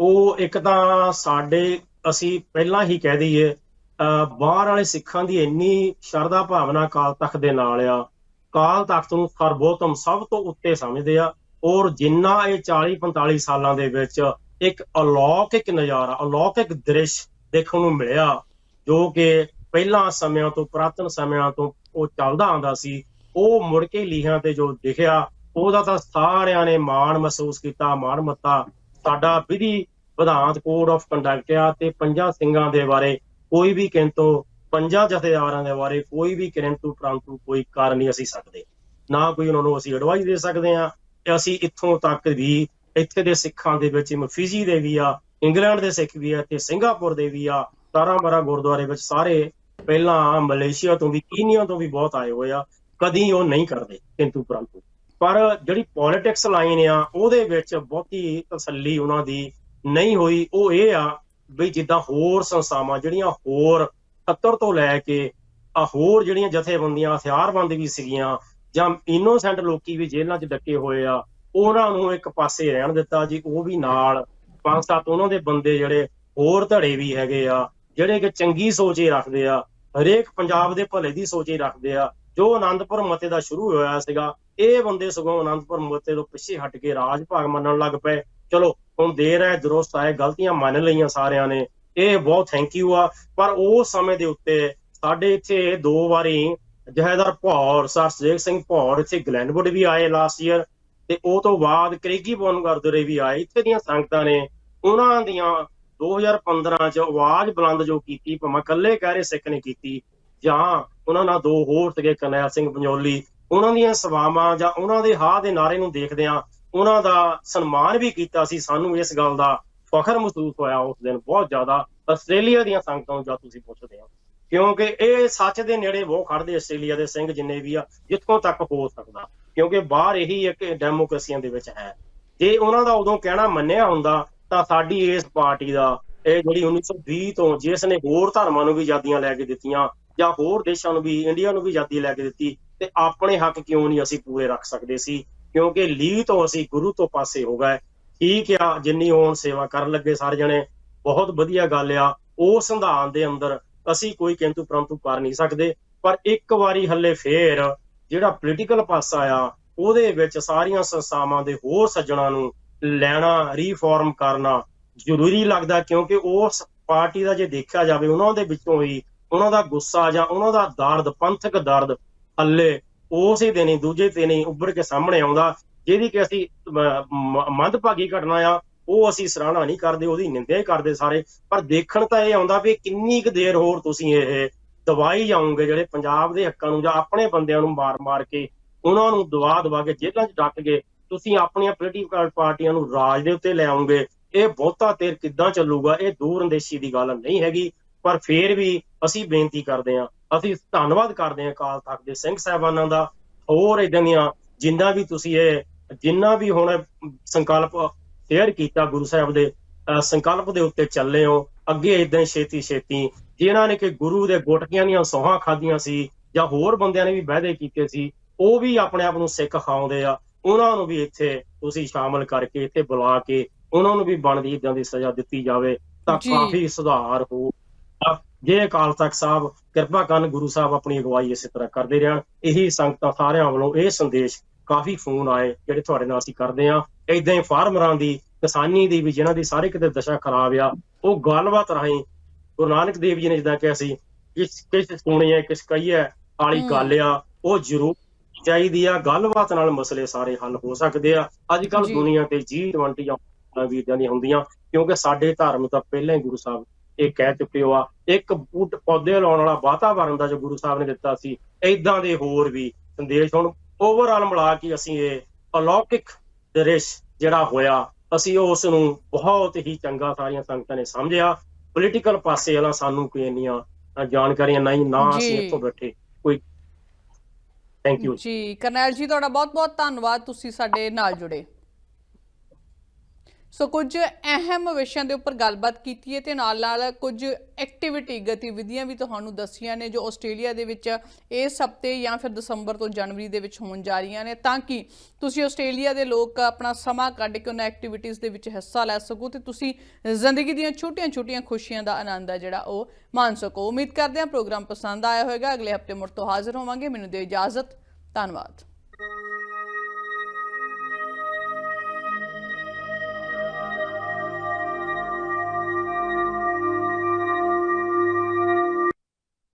ਉਹ ਇੱਕ ਤਾਂ ਸਾਡੇ, ਅਸੀਂ ਪਹਿਲਾਂ ਹੀ ਕਹਿ ਦਈਏ ਅਹ ਬਾਹਰ ਵਾਲੇ ਸਿੱਖਾਂ ਦੀ ਇੰਨੀ ਸ਼ਰਧਾ ਭਾਵਨਾ ਕਾਲ ਤਖਤ ਦੇ ਨਾਲ ਆ। ਕਾਲ ਤਖਤ ਨੂੰ ਸਰਬੋਤਮ ਸਭ ਤੋਂ ਉੱਤੇ ਸਮਝਦੇ ਆ। ਔਰ ਜਿੰਨਾ ਇਹ 40 45 ਸਾਲਾਂ ਦੇ ਵਿੱਚ ਇੱਕ ਅਲੌਕਿਕ ਨਜ਼ਾਰਾ, ਅਲੌਕਿਕ ਦ੍ਰਿਸ਼ ਦੇਖਣ ਨੂੰ ਮਿਲਿਆ, ਜੋ ਕਿ ਪਹਿਲਾਂ ਸਮਿਆਂ ਤੋਂ, ਪੁਰਾਤਨ ਸਮਿਆਂ ਤੋਂ ਉਹ ਚੱਲਦਾ ਆਂਦਾ ਸੀ, ਉਹ ਮੁੜ ਕੇ ਲੀਹਾਂ ਤੇ ਜੋ ਦਿਖਿਆ, ਉਹਦਾ ਤਾਂ ਸਾਰਿਆਂ ਨੇ ਮਾਣ ਮਹਿਸੂਸ ਕੀਤਾ, ਮਾਣ ਮੱਤਾ। ਸਾਡਾ ਵਿਧੀ ਵਿਧਾਨਤ ਕੋਡ ਆਫ ਕੰਡਕਟ ਆ ਤੇ ਪੰਜਾਂ ਸਿੰਘਾਂ ਦੇ ਬਾਰੇ ਕੋਈ ਵੀ ਕਿੰਤੂ, ਪੰਜਾਂ ਜਥੇਦਾਰਾਂ ਦੇ ਬਾਰੇ ਕੋਈ ਵੀ ਕਿੰਤੂ ਪ੍ਰੰਤੂ ਕੋਈ ਕਰ ਨਹੀਂ ਅਸੀਂ ਸਕਦੇ। ਨਾ ਕੋਈ ਉਹਨਾਂ ਨੂੰ ਅਸੀਂ ਐਡਵਾਈਸ ਦੇ ਸਕਦੇ ਆ ਤੇ ਅਸੀਂ ਇੱਥੋਂ ਤੱਕ ਵੀ ਇੱਥੇ ਦੇ ਸਿੱਖਾਂ ਦੇ ਵਿੱਚ ਮਫੀਜ਼ੀ ਦੇ ਵੀ ਆ, ਇੰਗਲੈਂਡ ਦੇ ਸਿੱਖ ਵੀ ਆ ਤੇ ਸਿੰਗਾਪੁਰ ਦੇ ਵੀ ਆ, ਤਾਰਾਮਰਾ ਗੁਰਦੁਆਰੇ ਵਿੱਚ ਸਾਰੇ ਪਹਿਲਾਂ ਮਲੇਸ਼ੀਆ ਤੋਂ ਵੀ, ਕੀਨੀਆ ਤੋਂ ਵੀ ਬਹੁਤ ਆਏ ਹੋਏ ਆ। ਕਦੀ ਉਹ ਨਹੀਂ ਕਰਦੇ, ਕਿੰਤੂ ਪਰੰਤੂ। ਪਰ ਜਿਹੜੀ ਪੋਲਿਟਿਕਸ ਲਾਈਨ ਆ, ਉਹਦੇ ਵਿੱਚ ਬਹੁਤੀ ਤਸੱਲੀ ਉਹਨਾਂ ਦੀ ਨਹੀਂ ਹੋਈ। ਉਹ ਇਹ ਆ ਵੀ ਜਿੱਦਾਂ ਹੋਰ ਸੰਸਥਾਵਾਂ, ਜਿਹੜੀਆਂ ਹੋਰ 70 ਤੋਂ ਲੈ ਕੇ ਆ ਹੋਰ ਜਿਹੜੀਆਂ ਜਥੇਬੰਦੀਆਂ, ਹਥਿਆਰਬੰਦ ਵੀ ਸੀਗੀਆਂ ਜਾਂ ਇਨੋਸੈਂਟ ਲੋਕੀ ਵੀ ਜੇਲ੍ਹਾਂ 'ਚ ਡੱਕੇ ਹੋਏ ਆ, ਉਹਨਾਂ ਨੂੰ ਇੱਕ ਪਾਸੇ ਰਹਿਣ ਦਿੱਤਾ ਜੀ, ਉਹ ਵੀ ਨਾਲ। ਪੰਜ ਸੱਤ ਉਹਨਾਂ ਦੇ ਬੰਦੇ ਜਿਹੜੇ ਹੋਰ ਧੜੇ ਵੀ ਹੈਗੇ ਆ, ਜਿਹੜੇ ਕਿ ਚੰਗੀ ਸੋਚ ਹੀ ਰੱਖਦੇ ਆ, ਹਰੇਕ ਪੰਜਾਬ ਦੇ ਭਲੇ ਦੀ ਸੋਚ ਹੀ ਰੱਖਦੇ ਆ। ਜੋ ਆਨੰਦਪੁਰ ਮਤੇ ਦਾ ਸ਼ੁਰੂ ਹੋਇਆ ਸੀਗਾ, ਇਹ ਬੰਦੇ ਸਗੋਂ ਆਨੰਦਪੁਰ ਮਤੇ ਤੋਂ ਪਿੱਛੇ ਹਟ ਕੇ ਰਾਜ ਭਾਗ ਮੰਨਣ ਲੱਗ ਪਏ। ਚਲੋ, ਹੁਣ ਦੇਰ ਹੈ, ਦਰੁਸਤ ਹੈ ਗਲਤੀਆਂ ਮੰਨ ਲਈਆਂ ਸਾਰਿਆਂ ਨੇ। ਇਹ ਬਹੁਤ ਥੈਂਕ ਯੂ ਆ। ਪਰ ਉਸ ਸਮੇਂ ਦੇ ਉੱਤੇ ਸਾਡੇ ਇੱਥੇ ਦੋ ਵਾਰੀ ਜਹੇਦਾਰ ਭੌਰ, ਸਰ ਸੁਜੇਕ ਸਿੰਘ ਭੌਰ ਇੱਥੇ ਗਲੈਨਵੁੱਡ ਵੀ ਆਏ ਲਾਸਟ ਈਅਰ ਤੇ ਉਹ ਤੋਂ ਬਾਅਦ ਕਰੇਗੀ ਬੋਨ ਵੀ ਆਏ। ਇੱਥੇ ਦੀਆਂ ਸੰਗਤਾਂ ਨੇ ਉਹਨਾਂ ਦੀਆਂ 2015 ਚ ਆਵਾਜ਼ ਬੁਲੰਦ ਜੋ ਕੀਤੀ, ਭਾਵੇਂ ਇਕੱਲੇ ਕਹਿ ਰਹੇ ਸਿੱਖ ਨੇ ਕੀਤੀ, ਜਾਂ ਉਹਨਾਂ ਨਾਲ ਦੋ ਹੋਰ ਸੀਗੇ, ਕਰਨੈਲ ਸਿੰਘ ਪੰਜੋਲੀ। ਉਹਨਾਂ ਦੀਆਂ ਸੇਵਾਵਾਂ ਜਾਂ ਉਹਨਾਂ ਦੇ ਹਾਹ ਦੇ ਨਾਰੇ ਨੂੰ ਦੇਖਦਿਆਂ ਉਹਨਾਂ ਦਾ ਸਨਮਾਨ ਵੀ ਕੀਤਾ ਸੀ। ਸਾਨੂੰ ਇਸ ਗੱਲ ਦਾ ਫਖਰ ਮਹਿਸੂਸ ਹੋਇਆ ਉਸ ਦਿਨ। ਬਹੁਤ ਜ਼ਿਆਦਾ ਆਸਟ੍ਰੇਲੀਆ ਦੀਆਂ ਸੰਗਤਾਂ ਨੂੰ ਜਦ ਤੁਸੀਂ ਪੁੱਛਦੇ ਹੋ। ਕਿਉਂਕਿ ਇਹ ਸੱਚ ਦੇ ਨੇੜੇ ਬਹੁਤ ਖੜਦੇ ਆਸਟ੍ਰੇਲੀਆ ਦੇ ਸਿੰਘ ਜਿੰਨੇ ਵੀ ਆ, ਜਿੱਥੋਂ ਤੱਕ ਹੋ ਸਕਦਾ। ਕਿਉਂਕਿ ਬਾਹਰ ਇਹੀ ਇੱਕ ਡੈਮੋਕ੍ਰੇਸੀਆਂ ਦੇ ਵਿੱਚ ਹੈ। ਜੇ ਉਹਨਾਂ ਦਾ ਉਦੋਂ ਕਹਿਣਾ ਮੰਨਿਆ ਹੁੰਦਾ, ਤਾਂ ਸਾਡੀ ਇਸ ਪਾਰਟੀ ਦਾ, ਇਹ ਜਿਹੜੀ 1920 ਤੋਂ ਜਿਸ ਨੇ ਹੋਰ ਧਰਮਾਂ ਨੂੰ ਵੀ ਆਜ਼ਾਦੀਆਂ ਲੈ ਕੇ ਦਿੱਤੀਆਂ, ਜਾਂ ਹੋਰ ਦੇਸ਼ਾਂ ਨੂੰ ਵੀ, ਇੰਡੀਆ ਨੂੰ ਵੀ ਆਜ਼ਾਦੀ ਲੈ ਕੇ ਦਿੱਤੀ, ਤੇ ਆਪਣੇ ਹੱਕ ਕਿਉਂ ਨਹੀਂ ਅਸੀਂ ਪੂਰੇ ਰੱਖ ਸਕਦੇ ਸੀ? ਕਿਉਂਕਿ ਲੀ ਤੋਂ ਅਸੀਂ ਗੁਰੂ ਤੋਂ ਪਾਸੇ ਹੋ ਗਏ। ਠੀਕ ਆ, ਜਿੰਨੀ ਹੋਣ ਸੇਵਾ ਕਰਨ ਲੱਗੇ ਸਾਰੇ ਜਣੇ, ਬਹੁਤ ਵਧੀਆ ਗੱਲ ਆ। ਉਹ ਸੰਵਿਧਾਨ ਦੇ ਅੰਦਰ ਅਸੀਂ ਕੋਈ ਕਿੰਤੂ ਪਰੰਤੂ ਕਰ ਨਹੀਂ ਸਕਦੇ। ਪਰ ਇੱਕ ਵਾਰੀ ਹੱਲੇ ਫੇਰ ਜਿਹੜਾ ਪੋਲੀਟੀਕਲ ਪਾਸਾ ਆ, ਉਹਦੇ ਵਿੱਚ ਸਾਰੀਆਂ ਸੰਸਥਾਵਾਂ ਦੇ ਹੋਰ ਸੱਜਣਾ ਨੂੰ ਲੈਣਾ ਰੀਫਾਰਮ ਕਰਨਾ ਜ਼ਰੂਰੀ ਲੱਗਦਾ ਕਿਉਂਕਿ ਉਸ ਪਾਰਟੀ ਦਾ ਜੇ ਦੇਖਿਆ ਜਾਵੇ, ਉਹਨਾਂ ਦੇ ਵਿੱਚੋਂ ਹੀ ਉਹਨਾਂ ਦਾ ਗੁੱਸਾ ਜਾਂ ਉਹਨਾਂ ਦਾ ਦਰਦ, ਪੰਥਕ ਦਰਦ ਹੱਲੇ ਉਸੇ ਦਿਨ ਹੀ, ਦੂਜੇ ਦਿਨ ਹੀ ਉੱਭਰ ਕੇ ਸਾਹਮਣੇ ਆਉਂਦਾ, ਜਿਹਦੀ ਕਿ ਅਸੀਂ ਮੰਦਭਾਗੀ ਘਟਨਾ ਆ ਉਹ ਅਸੀਂ ਸਰਾਹਣਾ ਨਹੀਂ ਕਰਦੇ, ਉਹਦੀ ਨਿੰਦਿਆ ਹੀ ਕਰਦੇ ਸਾਰੇ। ਪਰ ਦੇਖਣ ਤਾਂ ਇਹ ਆਉਂਦਾ ਵੀ ਕਿੰਨੀ ਕੁ ਦੇਰ ਹੋਰ ਤੁਸੀਂ ਇਹ ਦਵਾਈ ਜਾਓਗੇ ਜਿਹੜੇ ਪੰਜਾਬ ਦੇ ਹੱਕਾਂ ਨੂੰ ਜਾਂ ਆਪਣੇ ਬੰਦਿਆਂ ਨੂੰ ਮਾਰ-ਮਾਰ ਕੇ ਉਹਨਾਂ ਨੂੰ ਦਵਾ ਦਵਾ ਕੇ ਜੇਲ੍ਹਾਂ 'ਚ ਡੱਕ ਕੇ ਤੁਸੀਂ ਆਪਣੀਆਂ ਪੋਲੀਟੀਕਲ ਪਾਰਟੀਆਂ ਨੂੰ ਰਾਜ ਦੇ ਉੱਤੇ ਲੈ ਆਉਂਗੇ ਇਹ ਬਹੁਤਾ ਤੇਰ ਕਿੱਦਾਂ ਚੱਲੂਗਾ, ਇਹ ਦੂਰ ਅੰਦੇਸ਼ੀ ਦੀ ਗੱਲ ਨਹੀਂ ਹੈਗੀ। ਪਰ ਫੇਰ ਵੀ ਅਸੀਂ ਬੇਨਤੀ ਕਰਦੇ ਹਾਂ, ਅਸੀਂ ਧੰਨਵਾਦ ਕਰਦੇ ਹਾਂ ਕਾਲ ਤਖਤ ਦੇ ਸਿੰਘ ਸਾਹਿਬਾਨਾਂ ਦਾ। ਹੋਰ ਇਦਾਂ ਦੀਆਂ ਜਿੰਨਾ ਵੀ ਤੁਸੀਂ ਇਹ, ਜਿੰਨਾ ਵੀ ਹੁਣ ਸੰਕਲਪ ਸ਼ੇਅਰ ਕੀਤਾ ਗੁਰੂ ਸਾਹਿਬ ਦੇ ਸੰਕਲਪ ਦੇ ਉੱਤੇ ਚੱਲੇ ਹੋ। ਅੱਗੇ ਇਦਾਂ ਛੇਤੀ ਛੇਤੀ ਜਿਨ੍ਹਾਂ ਨੇ ਕਿ ਗੁਰੂ ਦੇ ਗੁਟਕੀਆਂ ਦੀਆਂ ਸੋਹਾਂ ਖਾਧੀਆਂ ਸੀ ਜਾਂ ਹੋਰ ਬੰਦਿਆਂ ਨੇ ਵੀ ਵਾਅਦੇ ਕੀਤੇ ਸੀ ਉਹ ਵੀ ਆਪਣੇ ਆਪ ਨੂੰ ਸਿੱਖ ਖਾਉਂਦੇ ਆ। ਉਹਨਾਂ ਨੂੰ ਵੀ ਇੱਥੇ ਤੁਸੀਂ ਸ਼ਾਮਲ ਕਰਕੇ ਇੱਥੇ ਬੁਲਾ ਕੇ ਉਹਨਾਂ ਨੂੰ ਵੀ ਬਣਦੀ ਇਦਾਂ ਦੀ ਸਜ਼ਾ ਦਿੱਤੀ ਜਾਵੇ ਤਾਂ। ਕਾਫੀ ਸੁਧਾਰ ਹੋ। ਜੇ ਅਕਾਲ ਤਖਤ ਸਾਹਿਬ ਕਿਰਪਾ ਕਰਨ ਗੁਰੂ ਸਾਹਿਬ ਆਪਣੀ ਅਗਵਾਈ ਇਸੇ ਤਰ੍ਹਾਂ ਕਰਦੇ ਰਹਿਣ ਇਹੀ ਸੰਗਤਾਂ ਸਾਰਿਆਂ ਵੱਲੋਂ ਇਹ ਸੰਦੇਸ਼ ਕਾਫੀ ਫੋਨ ਆਏ ਜਿਹੜੇ ਤੁਹਾਡੇ ਨਾਲ ਅਸੀਂ ਕਰਦੇ ਆ ਇਦਾਂ ਹੀ ਫਾਰਮਰਾਂ ਦੀ ਕਿਸਾਨੀ ਦੀ ਵੀ ਜਿਨ੍ਹਾਂ ਦੀ ਸਾਰੇ ਕਿਤੇ ਦਸ਼ਾ ਖਰਾਬ ਆ ਉਹ ਗੱਲਬਾਤ ਰਾਹੀਂ ਗੁਰੂ ਨਾਨਕ ਦੇਵ ਜੀ ਨੇ ਜਿੱਦਾਂ ਕਿਹਾ ਸੀ ਕਿਸ ਕਿਸ ਸੁਣੀਏ ਕਿਸ ਕਹੀਏ ਵਾਲੀ ਹਮ। ਗੱਲ ਆ ਉਹ ਜ਼ਰੂਰ ਚਾਹੀਦੀ ਆ ਗੱਲਬਾਤ ਨਾਲ ਮਸਲੇ ਸਾਰੇ ਹੱਲ ਹੋ ਸਕਦੇ ਆ ਅੱਜ ਕੱਲ। ਦੁਨੀਆ ਤੇ G20 ਜਾਂ ਵੀ ਇਦਾਂ ਦੀਆਂ ਹੁੰਦੀਆਂ ਕਿਉਂਕਿ ਸਾਡੇ ਧਰਮ ਤਾਂ ਪਹਿਲਾਂ ਹੀ ਗੁਰੂ ਸਾਹਿਬ ਇਹ ਕਹਿ ਚੁੱਕੇ ਹੋ ਆ ਇੱਕ ਬੂਟ ਪੌਦੇ ਲਾਉਣ ਵਾਲਾ ਵਾਤਾਵਰਣ ਦਾ ਜੋ ਗੁਰੂ ਸਾਹਿਬ ਨੇ ਦਿੱਤਾ ਸੀ ਏਦਾਂ ਦੇ ਹੋਰ ਵੀ ਸੰਦੇਸ਼ ਹੁਣ ਓਵਰਆਲ ਮਿਲਾ ਕੇ ਅਸੀਂ ਇਹ ਅਲੌਕਿਕ ਦ੍ਰਿਸ਼ ਜਿਹੜਾ ਹੋਇਆ ਅਸੀਂ ਉਸ ਨੂੰ ਬਹੁਤ ਹੀ ਚੰਗਾ ਸਾਰੀਆਂ ਸੰਗਤਾਂ ਨੇ ਸਮਝਿਆ। ਪੋਲੀਟੀਕਲ ਪਾਸੇ ਵਾਲਾ ਸਾਨੂੰ ਕੋਈ ਇੰਨੀਆਂ ਜਾਣਕਾਰੀਆਂ ਨਹੀਂ ਨਾ ਅਸੀਂ। ਇੱਥੋਂ ਬੈਠੇ। ਕੋਈ ਥੈਂਕ ਯੂ ਜੀ ਕਰਨੈਲ ਜੀ ਤੁਹਾਡਾ ਬਹੁਤ-ਬਹੁਤ ਧੰਨਵਾਦ। ਤੁਸੀਂ ਸਾਡੇ ਨਾਲ ਜੁੜੇ। ਸੋ ਕੁਝ ਅਹਿਮ ਵਿਸ਼ਿਆਂ ਦੇ ਉੱਪਰ ਗੱਲਬਾਤ ਕੀਤੀ ਹੈ ਤੇ ਨਾਲ-ਨਾਲ ਕੁਝ ਐਕਟੀਵਿਟੀ ਗਤੀਵਿਧੀਆਂ ਵੀ ਤੁਹਾਨੂੰ ਦੱਸੀਆਂ ਨੇ ਜੋ ਆਸਟ੍ਰੇਲੀਆ ਦੇ ਵਿੱਚ ਇਸ ਹਫ਼ਤੇ ਜਾਂ ਫਿਰ ਦਸੰਬਰ ਤੋਂ ਜਨਵਰੀ ਦੇ ਵਿੱਚ ਹੋਣ ਜਾ ਰਹੀਆਂ ਨੇ ਤਾਂ ਕਿ ਤੁਸੀਂ ਆਸਟ੍ਰੇਲੀਆ ਦੇ ਲੋਕ ਆਪਣਾ ਸਮਾਂ ਕੱਢ ਕੇ ਉਹਨਾਂ ਐਕਟੀਵਿਟੀਜ਼ ਦੇ ਵਿੱਚ ਹਿੱਸਾ ਲੈ ਸਕੋ ਤੇ ਤੁਸੀਂ ਜ਼ਿੰਦਗੀ ਦੀਆਂ ਛੋਟੀਆਂ-ਛੋਟੀਆਂ ਖੁਸ਼ੀਆਂ ਦਾ ਆਨੰਦ ਹੈ ਜਿਹੜਾ ਉਹ ਮਾਣ ਸਕੋ। ਉਮੀਦ ਕਰਦੇ ਹਾਂ ਪ੍ਰੋਗਰਾਮ ਪਸੰਦ ਆਇਆ ਹੋਵੇਗਾ। ਅਗਲੇ ਹਫ਼ਤੇ ਮੁੜ ਤੋਂ ਹਾਜ਼ਰ ਹੋਵਾਂਗੇ। ਮੈਨੂੰ ਦਿਓ ਇਜਾਜ਼ਤ। ਧੰਨਵਾਦ।